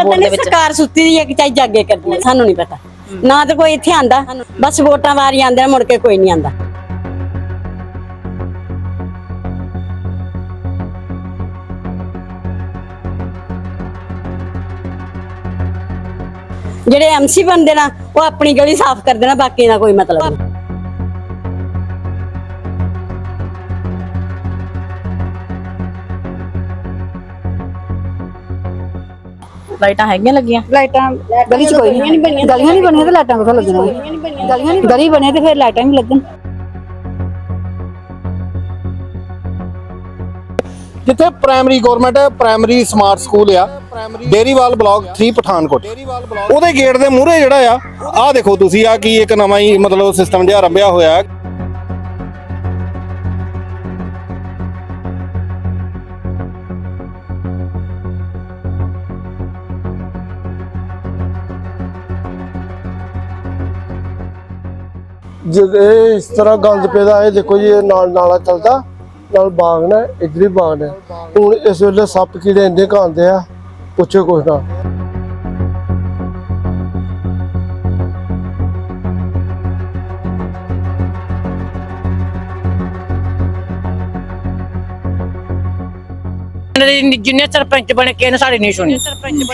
ਪਤਾ ਵੋਟ ਦੇ ਨਹੀਂ ਵਿੱਚ। ਸਰਕਾਰ ਸੁੱਤੀ ਦੀ ਹੈ ਕਿ ਚਾਹੀ ਜਾਗੇ ਕਰਦੀ ਹੈ ਸਾਨੂੰ ਨਹੀਂ ਪਤਾ। ਨਾ ਤਾਂ ਕੋਈ ਇੱਥੇ ਆਂਦਾ ਬਸ ਵੋਟਾਂ ਵਾਰੀ ਆਂਦੇ ਨੇ ਮੁੜ ਕੇ ਕੋਈ ਨਹੀਂ ਆਂਦਾ। ਜਿਹੜੇ ਐਮਸੀ ਬਣਦੇ ਨਾ ਉਹ ਆਪਣੀ ਗਲੀ ਸਾਫ਼ ਕਰਦੇ ਨਾ ਬਾਕੀ ਦਾ ਕੋਈ ਮਤਲਬ ਨਹੀਂ ਲਾਈਟਾਂ ਹੈਗੀਆਂ ਲੱਗੀਆਂ। ਲਾਈਟਾਂ ਗਲੀ ਚ ਕੋਈ ਨਹੀਂ ਗਲੀਆਂ ਨਹੀਂ ਬਣੀਆਂ ਤੇ ਲਾਈਟਾਂ ਕਿੱਥੋਂ ਲੱਗਣੀਆਂ? ਗਲੀਆਂ ਨਹੀਂ ਗਲੀ ਬਣੇ ਤੇ ਫਿਰ ਲਾਈਟਾਂ ਵੀ ਲੱਗਣ। ਜਿੱਥੇ primary government primary smart school ਆ ਡੇਰੀਵਾਲ ਬਲਾਕ 3 ਪਠਾਨਕੋਟ। ਉਹਦੇ ਗੇਟ ਦੇ ਮੂਹਰੇ ਜਿਹੜਾ ਆ ਆਹ ਦੇਖੋ ਤੁਸੀਂ ਆ ਕੀ ਇੱਕ ਨਵਾਂ ਹੀ ਮਤਲਬ ਸਿਸਟਮ ਜਿਹਾ ਰੰਭਿਆ ਹੋਇਆ। ਹੈ ਇਹ ਇਸ ਤਰ੍ਹਾਂ ਗੰਦ ਪੈਦਾ ਇਹ ਦੇਖੋ ਜੀ, ਇਹ ਨਾਲ ਨਾਲਾ ਚੱਲਦਾ, ਨਾਲ ਬਾਗ ਨੇ, ਇੱਧਰ ਹੀ ਬਾਗ ਨੇ। ਹੁਣ ਇਸ ਵੇਲੇ ਸੱਪ ਕੀੜੇ ਇੰਨੇ ਕਾਂਦੇ ਆ, ਪੁੱਛੋ ਕੁਛ ਨਾ। ਜਿੰਨੇ ਸਰਪੰਚ ਬਣੇ ਕਿਸੇ ਨੇ ਸਾਡੀ ਨਹੀਂ ਸੁਣੀ।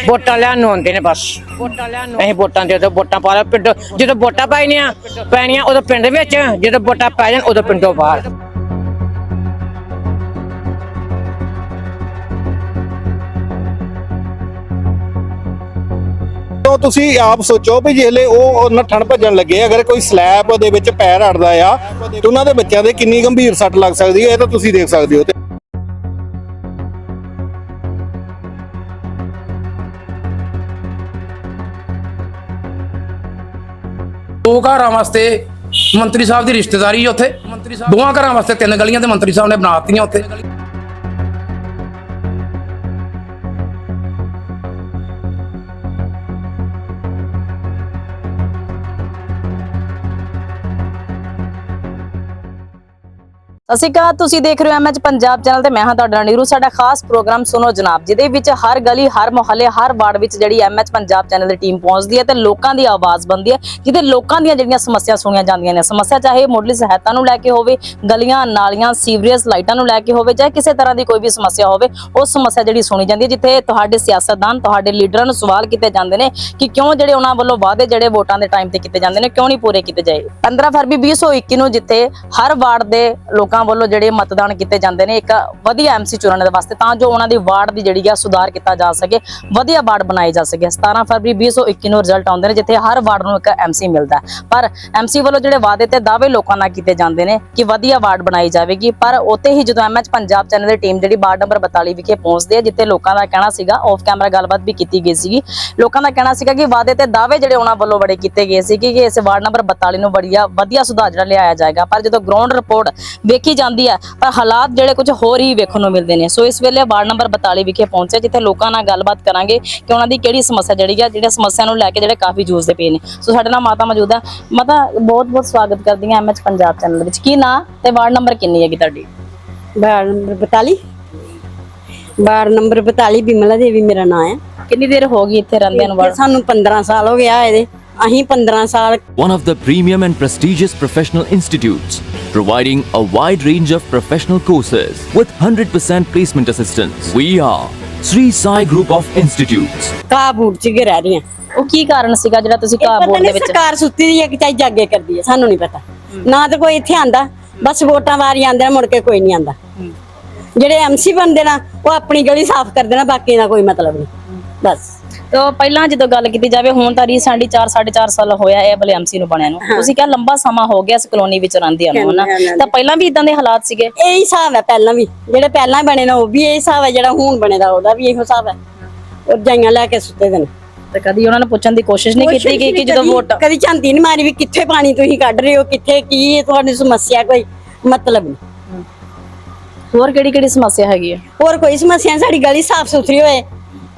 ਵੋਟਾਂ ਲੈਣ ਨੂੰ ਆਉਂਦੇ ਨੇ ਬਸ। ਵੋਟਾਂ ਲੈਣ ਨੂੰ ਅਸੀਂ ਵੋਟਾਂ ਦੇ ਦੋ ਵੋਟਾਂ ਪਾ ਲਓ ਪਿੰਡ ਜਦੋਂ ਵੋਟਾਂ ਪਾਈਆਂ ਪੈਣੀਆਂ ਉਦੋਂ ਪਿੰਡ ਵਿੱਚ ਜਦੋਂ ਵੋਟਾਂ ਪੈ ਜਾਣ ਉਦੋਂ ਪਿੰਡੋਂ ਬਾਹਰ। ਤਾਂ ਤੁਸੀਂ ਆਪ ਸੋਚੋ ਵੀ ਜਿਹਲੇ ਉਹ ਨੱਠਣ ਭੱਜਣ ਲੱਗੇ ਅਗਰ ਕੋਈ ਸਲੈਬ ਦੇ ਵਿੱਚ ਪੈਰ ਅੜਦਾ ਆ ਤੇ ਉਹਨਾਂ ਦੇ ਬੱਚਿਆਂ ਦੇ ਕਿੰਨੀ ਗੰਭੀਰ ਸੱਟ ਲੱਗ ਸਕਦੀ ਹੈ ਇਹ ਤਾਂ ਤੁਸੀਂ ਦੇਖ ਸਕਦੇ ਹੋ ਦੋ ਘਰਾਂ ਵਾਸਤੇ ਮੰਤਰੀ ਸਾਹਿਬ ਦੀ ਰਿਸ਼ਤੇਦਾਰੀ ਉੱਥੇ। ਦੋਵਾਂ ਘਰਾਂ ਵਾਸਤੇ ਤਿੰਨ ਗਲੀਆਂ ਤੇ ਮੰਤਰੀ ਸਾਹਿਬ ਨੇ ਬਣਾਤੀਆਂ ਉੱਥੇ। ਸਤਿ ਸ਼੍ਰੀ ਅਕਾਲ, ਤੁਸੀਂ ਦੇਖ ਰਹੇ ਹੋ ਐਮਐਚ ਪੰਜਾਬ ਚੈਨਲ ਤੇ ਮੈਂ ਹਾਂ ਤੁਹਾਡਾ ਨੀਰੂ। ਸਾਡਾ ਖਾਸ ਪ੍ਰੋਗਰਾਮ ਸੁਣੋ ਜਨਾਬ ਜਿਹਦੇ ਵਿੱਚ ਹਰ ਗਲੀ, ਹਰ ਮੁਹੱਲੇ, ਹਰ ਵਾਰਡ ਵਿੱਚ ਜਿਹੜੀ ਐਮਐਚ ਪੰਜਾਬ ਚੈਨਲ ਦੀ ਟੀਮ ਪਹੁੰਚਦੀ ਹੈ ਤੇ ਲੋਕਾਂ ਦੀ ਆਵਾਜ਼ ਬਣਦੀ ਹੈ, ਜਿਹਦੇ ਲੋਕਾਂ ਦੀਆਂ ਜਿਹੜੀਆਂ ਸਮੱਸਿਆ ਸੁਣੀਆਂ ਜਾਂਦੀਆਂ ਨੇ। ਸਮੱਸਿਆ ਚਾਹੇ ਮੁੱਢਲੀ ਸਹਾਇਤਾ ਨੂੰ ਲੈ ਕੇ ਹੋਵੇ, ਗਲੀਆਂ, ਨਾਲੀਆਂ, ਸੀਵਰੇਜ ਲਾਈਟਾਂ ਨੂੰ ਲੈ ਕੇ ਹੋਵੇ ਚਾਹੇ ਕਿਸੇ ਤਰ੍ਹਾਂ ਦੀ ਕੋਈ ਵੀ ਸਮੱਸਿਆ ਹੋਵੇ, ਉਹ ਸਮੱਸਿਆ ਜਿਹੜੀ ਸੁਣੀ ਜਾਂਦੀ ਹੈ, ਜਿੱਥੇ ਤੁਹਾਡੇ ਸਿਆਸਤਦਾਨ, ਤੁਹਾਡੇ ਲੀਡਰਾਂ ਨੂੰ ਸਵਾਲ ਕੀਤੇ ਜਾਂਦੇ ਨੇ ਕਿ ਕਿਉਂ ਜਿਹੜੇ ਉਹਨਾਂ ਵੱਲੋਂ ਵਾਅਦੇ ਜਿਹੜੇ ਵੋਟਾਂ ਦੇ ਟਾਈਮ ਤੇ ਕੀਤੇ ਜਾਂਦੇ ਨੇ, ਕਿਉਂ ਨਹੀਂ ਪੂਰੇ ਕੀਤੇ ਜਾਏ। 15 ਫਰਵਰੀ 2021 ਨੂੰ ਜਿੱਥੇ ਹਰ ਵਾਰਡ ਦੇ ਲੋਕਾਂ ਵੱਲੋਂ ਜਿਹੜੇ ਮਤਦਾਨ ਕੀਤੇ ਜਾਂਦੇ ਨੇ, ਇੱਕ ਵਧੀਆ ਐਮਸੀ ਚੁਣਨ ਦੇ ਵਾਸਤੇ, ਤਾਂ ਜੋ ਉਹਨਾਂ ਦੀ ਵਾਰਡ ਦੀ ਜਿਹੜੀ ਆ ਸੁਧਾਰ ਕੀਤਾ ਜਾ ਸਕੇ, ਵਧੀਆ ਵਾਰਡ ਬਣਾਏ ਜਾ ਸਕੇ। 17 ਫਰਵਰੀ 2021 ਨੂੰ ਰਿਜ਼ਲਟ ਆਉਂਦੇ ਨੇ, ਜਿੱਥੇ ਹਰ ਵਾਰਡ ਨੂੰ ਇੱਕ ਐਮਸੀ ਮਿਲਦਾ ਪਰ ਐਮਸੀ ਵੱਲੋਂ ਜਿਹੜੇ ਵਾਅਦੇ ਤੇ ਦਾਅਵੇ ਲੋਕਾਂ ਨਾਲ ਕੀਤੇ ਜਾਂਦੇ ਨੇ ਕਿ ਵਧੀਆ ਵਾਰਡ ਬਣਾਈ ਜਾਵੇਗੀ, ਪਰ ਉੱਥੇ ਹੀ ਜਦੋਂ ਐਮਐਚ ਪੰਜਾਬ ਚੈਨਲ ਦੀ ਟੀਮ ਜਿਹੜੀ ਵਾਰਡ ਨੰਬਰ 42 ਵਿਖੇ ਪਹੁੰਚਦੀ ਹੈ, ਜਿੱਥੇ ਲੋਕਾਂ ਦਾ ਕਹਿਣਾ ਸੀਗਾ ਆਫ ਕੈਮਰਾ ਗੱਲਬਾਤ ਵੀ ਕੀਤੀ ਗਈ ਸੀਗੀ, ਲੋਕਾਂ ਦਾ ਕਹਿਣਾ ਸੀਗਾ ਕਿ ਵਾਅਦੇ ਤੇ ਦਾਅਵੇ ਜਿਹੜੇ ਉਹਨਾਂ ਵੱਲੋਂ ਬੜੇ ਕੀਤੇ ਗਏ ਸੀ ਕਿ ਇਸ ਵਾਰਡ ਨੰਬਰ 42 ਨੂੰ ਬੜੀਆ ਵਧੀਆ ਸੁਧਾਰ ਜਿਹੜਾ ਲਿਆਇਆ ਜਾਏਗਾ। ਪਰ ਜਦੋਂ ਗਰਾਊਂਡ ਰਿਪੋਰਟ ਵੇਖੀ ਜਾਂਦੀ ਹੈ ਪਰ ਹਾਲਾਤ ਜਿਹੜੇ ਕੁਝ ਹੋਰ ਹੀ ਵੇਖਣ ਨੂੰ ਮਿਲਦੇ ਨੇ। ਸੋ ਇਸ ਵੇਲੇ ਵਾਰਡ ਨੰਬਰ 42 ਵਿਖੇ ਪਹੁੰਚੇ ਜਿੱਥੇ ਲੋਕਾਂ ਨਾਲ ਗੱਲਬਾਤ ਕਰਾਂਗੇ ਕਿ ਉਹਨਾਂ ਦੀ ਕਿਹੜੀ ਸਮੱਸਿਆ ਜਿਹੜੀ ਆ ਜਿਹੜੇ ਸਮੱਸਿਆ ਨੂੰ ਲੈ ਕੇ ਜਿਹੜੇ ਕਾਫੀ ਜੂਝਦੇ ਪਏ ਨੇ। ਸੋ ਸਾਡੇ ਨਾਲ ਮਾਤਾ ਮੌਜੂਦ ਹੈ ਮਾਤਾ ਬਹੁਤ ਬਹੁਤ ਸਵਾਗਤ ਕਰਦੀ ਹਾਂ ਐਮਐਚ ਪੰਜਾਬ ਚੈਨਲ ਵਿੱਚ। ਕੀ ਨਾਂ ਤੇ ਵਾਰਡ ਨੰਬਰ ਕਿੰਨੀ ਹੈਗੀ ਤੁਹਾਡੀ? Ward number 42 ward number 42 Bimla Devi ਮੇਰਾ ਨਾਮ ਹੈ। ਕਿੰਨੀ ਦੇਰ ਹੋ ਗਈ ਇੱਥੇ ਰਹਿੰਦਿਆਂ ਨੂੰ ਸਾਨੂੰ 15 ਸਾਲ ਹੋ ਗਿਆ ਇਹਦੇ। ਅਸੀਂ 15 ਸਾਲ one of the premium and prestigious professional institutes, providing a wide range of professional courses with 100% placement assistance. We are Sri Sai Group of Institutes. ਕਾਬੂਲ ਚ ਰਹਿ ਰਹੀ ਹਾਂ ਉਹ ਕੀ ਕਾਰਨ ਸੀਗਾ ਜਿਹੜਾ ਤੁਸੀਂ ਪਤਾ ਬੋਰਡ ਦੇ ਨਹੀਂ ਵਿੱਚ ਸਰਕਾਰ ਸੁੱਤੀ ਦੀ ਹੈ ਕਿ ਚਾਹੀ ਜਾਗੇ ਕਰਦੀ ਹੈ ਸਾਨੂੰ ਨਹੀਂ ਪਤਾ ਨਾ ਤਾਂ ਕੋਈ ਇੱਥੇ ਆਂਦਾ ਬਸ ਵੋਟਾਂ ਵਾਰੀ ਆਂਦੇ ਨੇ ਮੁੜ ਕੇ ਕੋਈ ਨਹੀਂ ਆਂਦਾ ਜਿਹੜੇ ਐਮਸੀ ਬਣਦੇ ਨਾ ਉਹ ਆਪਣੀ ਗਲੀ ਸਾਫ਼ ਕਰਦੇ ਨਾ ਬਾਕੀ ਦਾ ਕੋਈ ਮਤਲਬ ਨਹੀਂ ਬਸ ਤਾਂ ਪਹਿਲਾਂ ਜਦੋਂ ਗੱਲ ਕੀਤੀ ਜਾਵੇ ਹੁਣ ਤਾਂ ਰੀਸੈਂਟਲੀ 4 4.5 ਸਾਲ ਹੋਇਆ ਇਹ ਬਲੇ ਐਮਸੀ ਨੂੰ ਬਣਿਆ ਨੂੰ। ਤੁਸੀਂ ਕਿਹਾ ਲੰਬਾ ਸਮਾਂ ਹੋ ਗਿਆ ਇਸ ਕਲੋਨੀ ਵਿੱਚ ਰਹਿੰਦਿਆਂ ਨੂੰ ਹਨਾ? ਤਾਂ ਪਹਿਲਾਂ ਵੀ ਇਦਾਂ ਦੇ ਹਾਲਾਤ ਸੀਗੇ? ਇਹ ਹੀ ਹਿਸਾਬ ਹੈ ਪਹਿਲਾਂ ਵੀ। ਜਿਹੜੇ ਪਹਿਲਾਂ ਬਣੇ ਨੇ ਉਹ ਵੀ ਇਹ ਹਿਸਾਬ ਹੈ ਜਿਹੜਾ ਹੁਣ ਬਣੇਦਾ ਉਹਦਾ ਵੀ ਇਹੋ ਹਿਸਾਬ ਹੈ। ਉਹ ਜਾਈਆਂ ਲੈ ਕੇ ਸੁੱਤੇ ਦੇ ਨੇ। ਤੇ ਕਦੀ ਉਹਨਾਂ ਨੂੰ ਪੁੱਛਣ ਦੀ ਕੋਸ਼ਿਸ਼ ਨਹੀਂ ਕੀਤੀ ਗਈ ਕਿ ਜਦੋਂ ਵੋਟ ਕਦੀ ਝਾਂਤੀ ਨਹੀਂ ਮਾਰੀ ਵੀ ਕਿੱਥੇ ਪਾਣੀ ਤੁਸੀਂ ਕੱਢ ਰਹੇ ਹੋ ਕਿੱਥੇ ਕੀ ਹੈ ਤੁਹਾਡੀ ਸਮੱਸਿਆ ਕੋਈ ਮਤਲਬ ਨਹੀਂ। ਹੋਰ ਕਿਹੜੀ ਕਿਹੜੀ ਸਮੱਸਿਆ ਹੈਗੀ ਹੈ? ਹੋਰ ਕੋਈ ਸਮੱਸਿਆ ਸਾਡੀ ਗਲੀ ਸਾਫ਼ ਸੁਥਰੀ ਹੋਏ।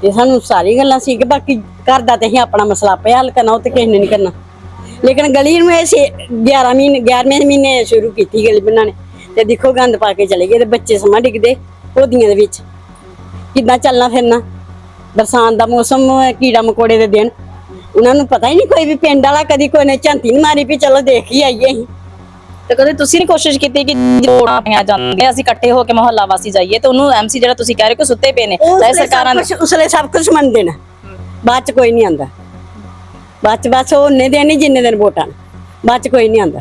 ਤੇ ਸਾਨੂੰ ਸਾਰੀ ਗੱਲਾਂ ਸੀ ਕਿ ਬਾਕੀ ਘਰ ਦਾ ਤੇ ਅਸੀਂ ਆਪਣਾ ਮਸਲਾ ਆਪੇ ਹੱਲ ਕਰਨਾ, ਉਹ ਤੇ ਕਿਸੇ ਨੇ ਨਹੀਂ ਕਰਨਾ। ਲੇਕਿਨ ਗਲੀ ਨੂੰ ਇਹ ਸੀ 11 ਮਹੀਨੇ 11ਵੇਂ ਮਹੀਨੇ ਸ਼ੁਰੂ ਕੀਤੀ ਗਲੀ ਬਣਾਣੇ ਤੇ ਦੇਖੋ ਗੰਦ ਪਾ ਕੇ ਚਲੇ ਗਏ ਤੇ ਬੱਚੇ ਸਮਾਂ ਡਿੱਗਦੇ ਪੌਦੀਆਂ ਦੇ ਵਿੱਚ। ਕਿੱਦਾਂ ਚੱਲਣਾ ਫਿਰਨਾ? ਬਰਸਾਤ ਦਾ ਮੌਸਮ ਕੀੜਾ ਮਕੋੜੇ ਦੇ ਦਿਨ। ਉਹਨਾਂ ਨੂੰ ਪਤਾ ਹੀ ਨਹੀਂ ਕੋਈ ਵੀ ਪਿੰਡ ਵਾਲਾ ਕਦੀ ਕੋਈ ਨੇ ਝਾਂਤੀ ਨਹੀਂ ਮਾਰੀ ਵੀ ਚਲੋ ਦੇਖ ਹੀ ਆਈਏ ਅਸੀਂ। ਤੇ ਕਦੇ ਤੁਸੀਂ ਨਹੀਂ ਕੋਸ਼ਿਸ਼ ਕੀਤੀ ਕਿ ਵੋਟਾਂ ਪਾਈਆਂ ਜਾਂਦੀਆਂ ਅਸੀਂ ਇਕੱਠੇ ਹੋ ਕੇ ਮੁਹੱਲਾ ਵਾਸੀ ਜਾਈਏ ਤੇ ਉਹਨੂੰ ਐਮਸੀ ਜਿਹੜਾ ਤੁਸੀਂ ਕਹਿ ਰਹੇ ਹੋ ਕਿ ਸੁੱਤੇ ਪਏ ਨੇ ਚਾਹੇ ਸਰਕਾਰਾਂ ਨੇ ਉਸਲੇ ਸਭ ਕੁਝ ਮੰਨਦੇ ਨੇ। ਬਾਅਦ ਚ ਕੋਈ ਨਹੀਂ ਆਂਦਾ ਬਾਅਦ ਚ ਬਸ ਉਹਨੇ ਹੀ ਜਿੰਨੇ ਦਿਨ ਵੋਟਾਂ। ਬਾਅਦ ਚ ਕੋਈ ਨਹੀਂ ਆਂਦਾ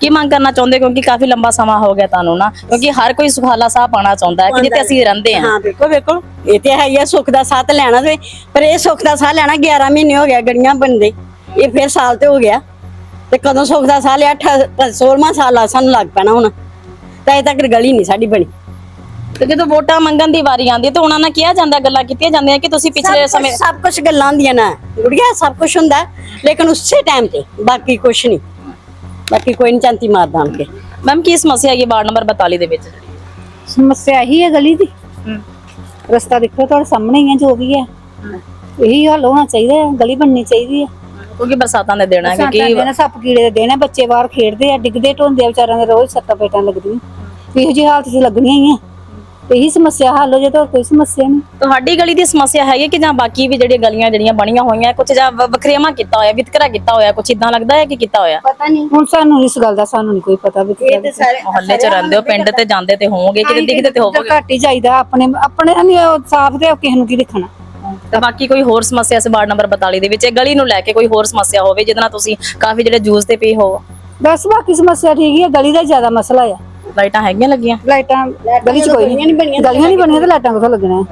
ਕੀ ਮੰਗ ਕਰਨਾ ਚਾਹੁੰਦੇ ਕਿਉਂਕਿ ਕਾਫੀ ਲੰਬਾ ਸਮਾਂ ਹੋ ਗਿਆ ਤੁਹਾਨੂੰ ਨਾ। ਕਿਉਂਕਿ ਹਰ ਕੋਈ ਸੁਖਾਲਾ ਸਾਹ ਪਾਣਾ ਚਾਹੁੰਦਾ ਹੈ ਕਿ ਜਿੱਥੇ ਅਸੀਂ ਰਹਿੰਦੇ ਹਾਂ। ਹਾਂ ਵੇਖੋ ਵੇਖੋ। ਇਹ ਤੇ ਹੈ ਹੀ ਆ ਸੁੱਖ ਦਾ ਸਾਥ ਲੈਣਾ ਤੇ ਪਰ ਇਹ ਸੁੱਖ ਦਾ ਸਾਹ ਲੈਣਾ 11 ਮਹੀਨੇ ਹੋ ਗਿਆ ਗੜੀਆਂ ਬੰਦੇ ਇਹ ਫਿਰ ਸਾਲ ਤੇ ਹੋ ਗਿਆ। ਤੇ ਕਦੋਂ ਸੁੱਖ ਦਾ ਸਾਹ ਲਿਆ? 16ਵਾਂ ਸਾਲ ਆ ਸਾਨੂੰ ਲੱਗ ਪੈਣਾ ਹੁਣ। ਤਾਂ ਅਜੇ ਤੱਕ ਗਲੀ ਨਹੀਂ ਸਾਡੀ ਬਣੀ। ਤੇ ਜਦੋਂ ਵੋਟਾਂ ਮੰਗਣ ਦੀ ਵਾਰੀ ਆਉਂਦੀ ਹੈ ਤਾਂ ਉਹਨਾਂ ਨਾਲ ਕਿਹਾ ਜਾਂਦਾ ਗੱਲਾਂ ਕੀਤੀਆਂ ਜਾਂਦੀਆਂ ਕਿ ਤੁਸੀਂ ਪਿਛਲੇ ਸਭ ਸਮੇਂ ਕੁਛ- ਸਭ ਕੁਝ ਗੱਲਾਂ ਹੁੰਦੀਆਂ ਨਾ। ਗੁੜੀਆ ਸਭ ਕੁਝ ਹੁੰਦਾ ਹੈ, ਲੇਕਿਨ ਉਸੇ ਟਾਈਮ ਤੇ ਬਾਕੀ ਕੁਝ ਨਹੀਂ। ਬਾਕੀ ਕੋਈ ਨਹੀਂ ਚਾਂਤੀ ਮਾਰ ਕੇ। ਮੈਮ ਕੀ ਸਮੱਸਿਆ ਹੈਗੀ ਵਾਰਡ ਨੰਬਰ 42 ਦੇ ਵਿੱਚ? ਸਮੱਸਿਆ ਇਹੀ ਹੈ ਗਲੀ ਦੀ। ਰਸਤਾ ਦੇਖੋ ਤੁਹਾਡੇ ਸਾਹਮਣੇ ਹੀ ਹੈ ਜੋ ਵੀ ਹੈ। ਇਹੀ ਹੱਲ ਹੋਣਾ ਚਾਹੀਦਾ ਹੈ ਗਲੀ ਬਣਨੀ ਚਾਹੀਦੀ ਹੈ। ਕਿਉਂਕਿ ਬਰਸਾਤਾਂ ਦੇ ਸਾਡਾ ਕਿਉਂਕਿ ਦਿਨ ਸੱਪ ਕੀੜੇ ਦੇ ਹੈ ਬੱਚੇ ਬਾਹਰ ਖੇਡਦੇ ਆ ਡਿੱਗਦੇ ਢੋਂਦੇ ਆ ਵਿਚਾਰਿਆਂ ਦੇ ਰੋਜ਼ ਸੱਟਾਂ ਪੇਟਾਂ ਲੱਗਦੀਆਂ। ਇਹੋ ਜਿਹੀ ਹਾਲਤ 'ਚ ਲੱਗਣੀਆਂ ਹੀ ਆ। ਇਹੀ ਸਮੱਸਿਆ ਹੱਲ ਹੋ ਜੇ ਤਾਂ ਕੋਈ ਸਮੱਸਿਆ ਨਹੀਂ। ਤੁਹਾਡੀ ਗਲੀ ਦੀ ਸਮੱਸਿਆ ਹੈਗੀ ਕਿ ਜਾਂ ਬਾਕੀ ਵੀ ਜਿਹੜੀਆਂ ਗਲੀਆਂ ਜਿਹੜੀਆਂ ਬਣੀਆਂ ਹੋਈਆਂ ਕੁਝ ਜਾਂ ਵਖਰੇਵਾਂ ਕੀਤਾ ਹੋਇਆ ਵਿਤਕਰਾ ਕੀਤਾ ਹੋਇਆ ਕੁਝ ਇਦਾਂ ਲੱਗਦਾ ਹੈ ਕਿ ਕੀਤਾ ਹੋਇਆ? ਪਤਾ ਨਹੀਂ। ਹੁਣ ਸਾਨੂੰ ਇਸ ਗੱਲ ਦਾ ਸਾਨੂੰ ਨਹੀਂ ਕੋਈ ਪਤਾ ਵੀ ਇਹ ਤੇ ਸਾਰੇ ਮੁਹੱਲੇ 'ਚ ਰਹਿੰਦੇ ਹੋ ਪਿੰਡ ਤੇ ਜਾਂਦੇ ਤੇ ਹੋਵੋਗੇ ਕਿਤੇ ਦਿਖਦੇ ਤੇ ਹੋਵੋਗੇ। ਘੱਟ ਹੀ ਜਾਈਦਾ ਆਪਣੇ ਆਪਣੇ ਨਹੀਂ ਉਹ ਸਾਫ਼ ਤੇ ਕਿਸੇ ਨੂੰ ਕੀ ਦੇਖਣਾ ਤੇ ਬਾਕੀ ਕੋਈ ਹੋਰ ਸਮੱਸਿਆ ਇਸ ਵਾਰਡ ਨੰਬਰ 42 ਦੇ ਵਿੱਚ ਇਹ ਗਲੀ ਨੂੰ ਲੈ ਕੇ ਕੋਈ ਹੋਰ ਸਮੱਸਿਆ ਹੋਵੇ ਜਿਹਦੇ ਨਾਲ ਤੁਸੀਂ ਕਾਫੀ ਜਿਹੜੇ ਜੂਸ ਤੇ ਪੇ ਹੋ। ਬਸ ਬਾਕੀ ਸਮੱਸਿਆ ਠੀਕ ਹੀ ਹੈ ਗਲੀ ਦਾ ਜ਼ਿਆਦਾ ਮਸਲਾ ਆ। ਲਾਈਟਾਂ ਹੈਗੀਆਂ ਲੱਗੀਆਂ? ਲਾਈਟਾਂ ਗਲੀ 'ਚ ਕੋਈ ਨਹੀਂ। ਗਲੀਆਂ ਨਹੀਂ ਬਣੀਆਂ ਤੇ ਲਾਈਟਾਂ ਕਿੱਥੋਂ ਲੱਗਣਾ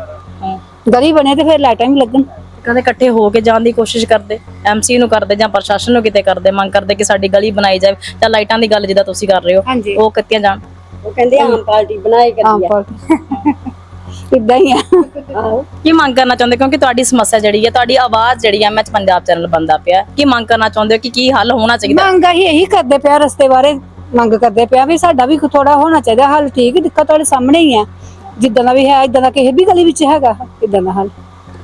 ਗਲੀ ਬਣੇ ਤੇ ਫਿਰ ਲਾਈਟਾਂ ਵੀ ਲੱਗਣ। ਕਦੇ ਇਕੱਠੇ ਹੋ ਕੇ ਜਾਣ ਦੀ ਕੋਸ਼ਿਸ਼ ਕਰਦੇ ਐਮਸੀ ਨੂੰ ਕਰਦੇ ਜਾਂ ਪ੍ਰਸ਼ਾਸਨ ਨੂੰ ਕਿਤੇ ਕਰਦੇ ਮੰਗ ਕਰਦੇ ਕਿ ਸਾਡੀ ਗਲੀ ਬਣਾਈ ਜਾਵੇ। ਜਾਂ ਲਾਈਟਾਂ ਦੀ ਗੱਲ ਜਿੱਦਾਂ ਤੁਸੀਂ ਕਰ ਰਹੇ ਹੋ। ਉਹ ਕੀਤੀਆਂ ਜਾਣ। ਉਹ ਕਹਿੰਦੇ ਆਮ ਪਾਰਟੀ ਬਣਾਏ ਆਮ ਕਰੀ ਆ। ਪਾਰਟੀ। ਇਦਾਂ ਹੀ ਆ। ਕੀ ਮੰਗ ਕਰਨਾ ਚਾਹੁੰਦੇ? ਕਿਉਂਕਿ ਤੁਹਾਡੀ ਸਮੱਸਿਆ ਜਿਹੜੀ ਹੈ ਤੁਹਾਡੀ ਆਵਾਜ਼ ਜਿਹੜੀ ਹੈ ਮੈਂ ਪੰਜਾਬ ਚੈਨਲ ਬੰਦਾ ਪਿਆ। ਕੀ ਮੰਗ ਕਰਨਾ ਚਾਹੁੰਦੇ ਹੋ? ਕਿ ਕੀ ਹੱਲ ਹੋਣਾ ਚਾਹੀਦਾ? ਮੰਗ ਅਸੀਂ ਇਹੀ ਕਰਦੇ ਪਿਆ ਰਸਤੇ ਬਾਰੇ ਮੰਗ ਕਰਦੇ ਪਿਆ ਵੀ ਸਾਡਾ ਵੀ ਥੋੜਾ ਹੋਣਾ ਚਾਹੀਦਾ ਹੱਲ ਠੀਕ ਦਿੱਕਤ ਤੁਹਾਡੇ ਸਾਹਮਣੇ ਹੀ ਆ। ਜਿੱਦਾਂ ਦਾ ਵੀ ਹੈ ਇਦਾਂ ਦਾ ਕਿਸੇ ਵੀ ਗਲੀ ਵਿੱਚ ਹੈਗਾ ਇਦਾਂ ਦਾ ਹੱਲ।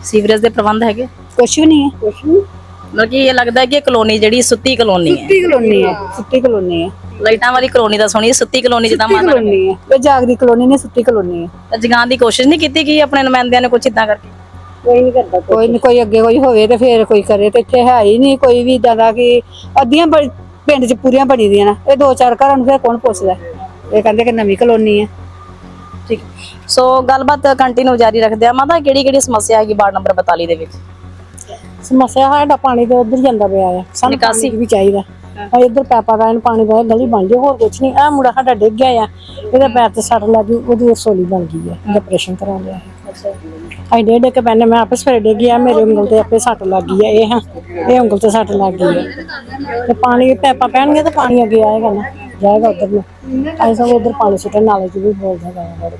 ਸੀਵਰੇਜ ਦੇ ਪ੍ਰਬੰਧ ਹੈਗੇ? ਕੁਛ ਵੀ ਨਹੀਂ ਹੈ। ਕੁਛ ਨਹੀਂ? ਮਤਲਬ ਕਿ ਇਹ ਲੱਗਦਾ ਹੈ ਕਿ ਇਹ ਕਲੋਨੀ ਜਿਹੜੀ ਸੁੱਤੀ ਕਲੋਨੀ ਹੈ। ਸੁੱਤੀ ਕਲੋਨੀ ਹੈ। ਸੁੱਤੀ ਕਲੋਨੀ ਹੈ। ਲਾਈਟਾਂ ਵਾਲੀ ਕਲੋਨੀ ਦਾ ਸੁਣੀ ਸੁੱਤੀ ਕਲੋਨੀ ਜਿੱਦਾਂ ਸੁੱਤੀ ਮੰਨ ਕਲੋਨੀ ਹੈ। ਇਹ ਜਾਗਦੀ ਕਲੋਨੀ ਨੇ ਸੁੱਤੀ ਕਲੋਨੀ ਹੈ। ਤਾਂ ਜਗਾਉਣ ਦੀ ਕੋਸ਼ਿਸ਼ ਨਹੀਂ ਕੀਤੀ ਕਿ ਆਪਣੇ ਨੁਮਾਇੰਦਿਆਂ ਨੇ ਕੁਝ ਇਦਾਂ ਕਰਕੇ? ਕੋਈ ਨਹੀਂ ਕਰਦਾ ਕੋਈ ਨਹੀਂ ਕੋਈ ਅੱਗੇ ਕੋਈ ਹੋਵੇ ਤੇ ਫੇਰ ਕੋਈ ਕਰੇ ਤੇ ਇੱਥੇ ਹੈ ਹੀ ਨਹੀਂ ਕੋਈ ਵੀ ਇਦਾਂ ਦਾ ਕਿ ਅੱਧੀਆਂ ਪਿੰਡ 'ਚ ਪੂਰੀਆਂ ਬਣੀ ਦੀਆਂ ਨਾ। ਇਹ ਦੋ ਚਾਰ ਘਰਾਂ ਨੂੰ ਫੇਰ ਕੌਣ ਪੁੱਛਦਾ? ਇਹ ਕਹਿੰਦੇ ਕਿ ਨਵੀਂ ਕਲੋਨੀ ਹੈ। ਠੀਕ। ਸੋ ਗੱਲਬਾਤ ਕੰਟੀਨਿਊ ਜਾਰੀ ਰੱਖਦੇ ਆ ਮਾਤਾ ਕਿਹੜੀ ਕਿਹੜੀ ਸਮੱਸਿਆ ਹੈਗੀ ਵਾਰਡ ਨੰਬਰ 42 ਦੇ ਵਿੱਚ? ਸਮੱਸਿਆ ਸਾਡਾ ਪਾਣੀ ਦੇ ਉਧਰ ਜਾਂਦਾ ਪਿਆ ਆ। ਸਾਨੂੰ ਨਿਕਾਸੀ। ਵੀ ਚਾਹੀਦਾ। ਆ ਇੱਧਰ ਪੈਪਾ ਦਾ ਪਾਣੀ ਦਾ ਗਲੀ ਬਣ ਜੇ ਹੋਰ ਕੁਛ ਨਹੀਂ। ਆ ਮੁੰਡਾ ਸਾਡਾ ਡਿੱਗ ਗਿਆ ਆ। ਇਹਦੇ ਪੈਰ ਤੇ ਸੱਟ ਲੱਗੀ ਉਹਦੀ ਰਸੋਲੀ ਬਣ ਗਈ ਆ। ਡਿਪਰੈਸ਼ਨ ਕਰਾ ਲਿਆ ਅੱਛਾ। ਅਸੀਂ ਡੇਢ ਕੇ ਪੈਨੇ ਮੈਂ ਆਪੇ ਸਵੇਰੇ ਡਿੱਗ ਗਿਆ ਮੇਰੇ ਉਂਗਲ ਤੇ ਆਪੇ ਸੱਟ ਲੱਗ ਗਈ ਆ ਇਹ ਹਾਂ ਇਹ ਉਂਗਲ ਤੇ ਸੱਟ ਲੱਗ ਗਈ ਆ। ਤੇ ਪਾਣੀ ਪੈਪਾ ਪੈਣਗੇ ਤਾਂ ਪਾਣੀ ਅੱਗੇ ਆਏਗਾ ਨਾ ਜਾਏਗਾ ਉਧਰ ਨੂੰ। ਸਭ ਉਧਰ ਪਾਣੀ ਸੁੱਟਣ ਨਾਲੇ ਚ ਵੀ ਬੋਲਦਾ ਗਿਆ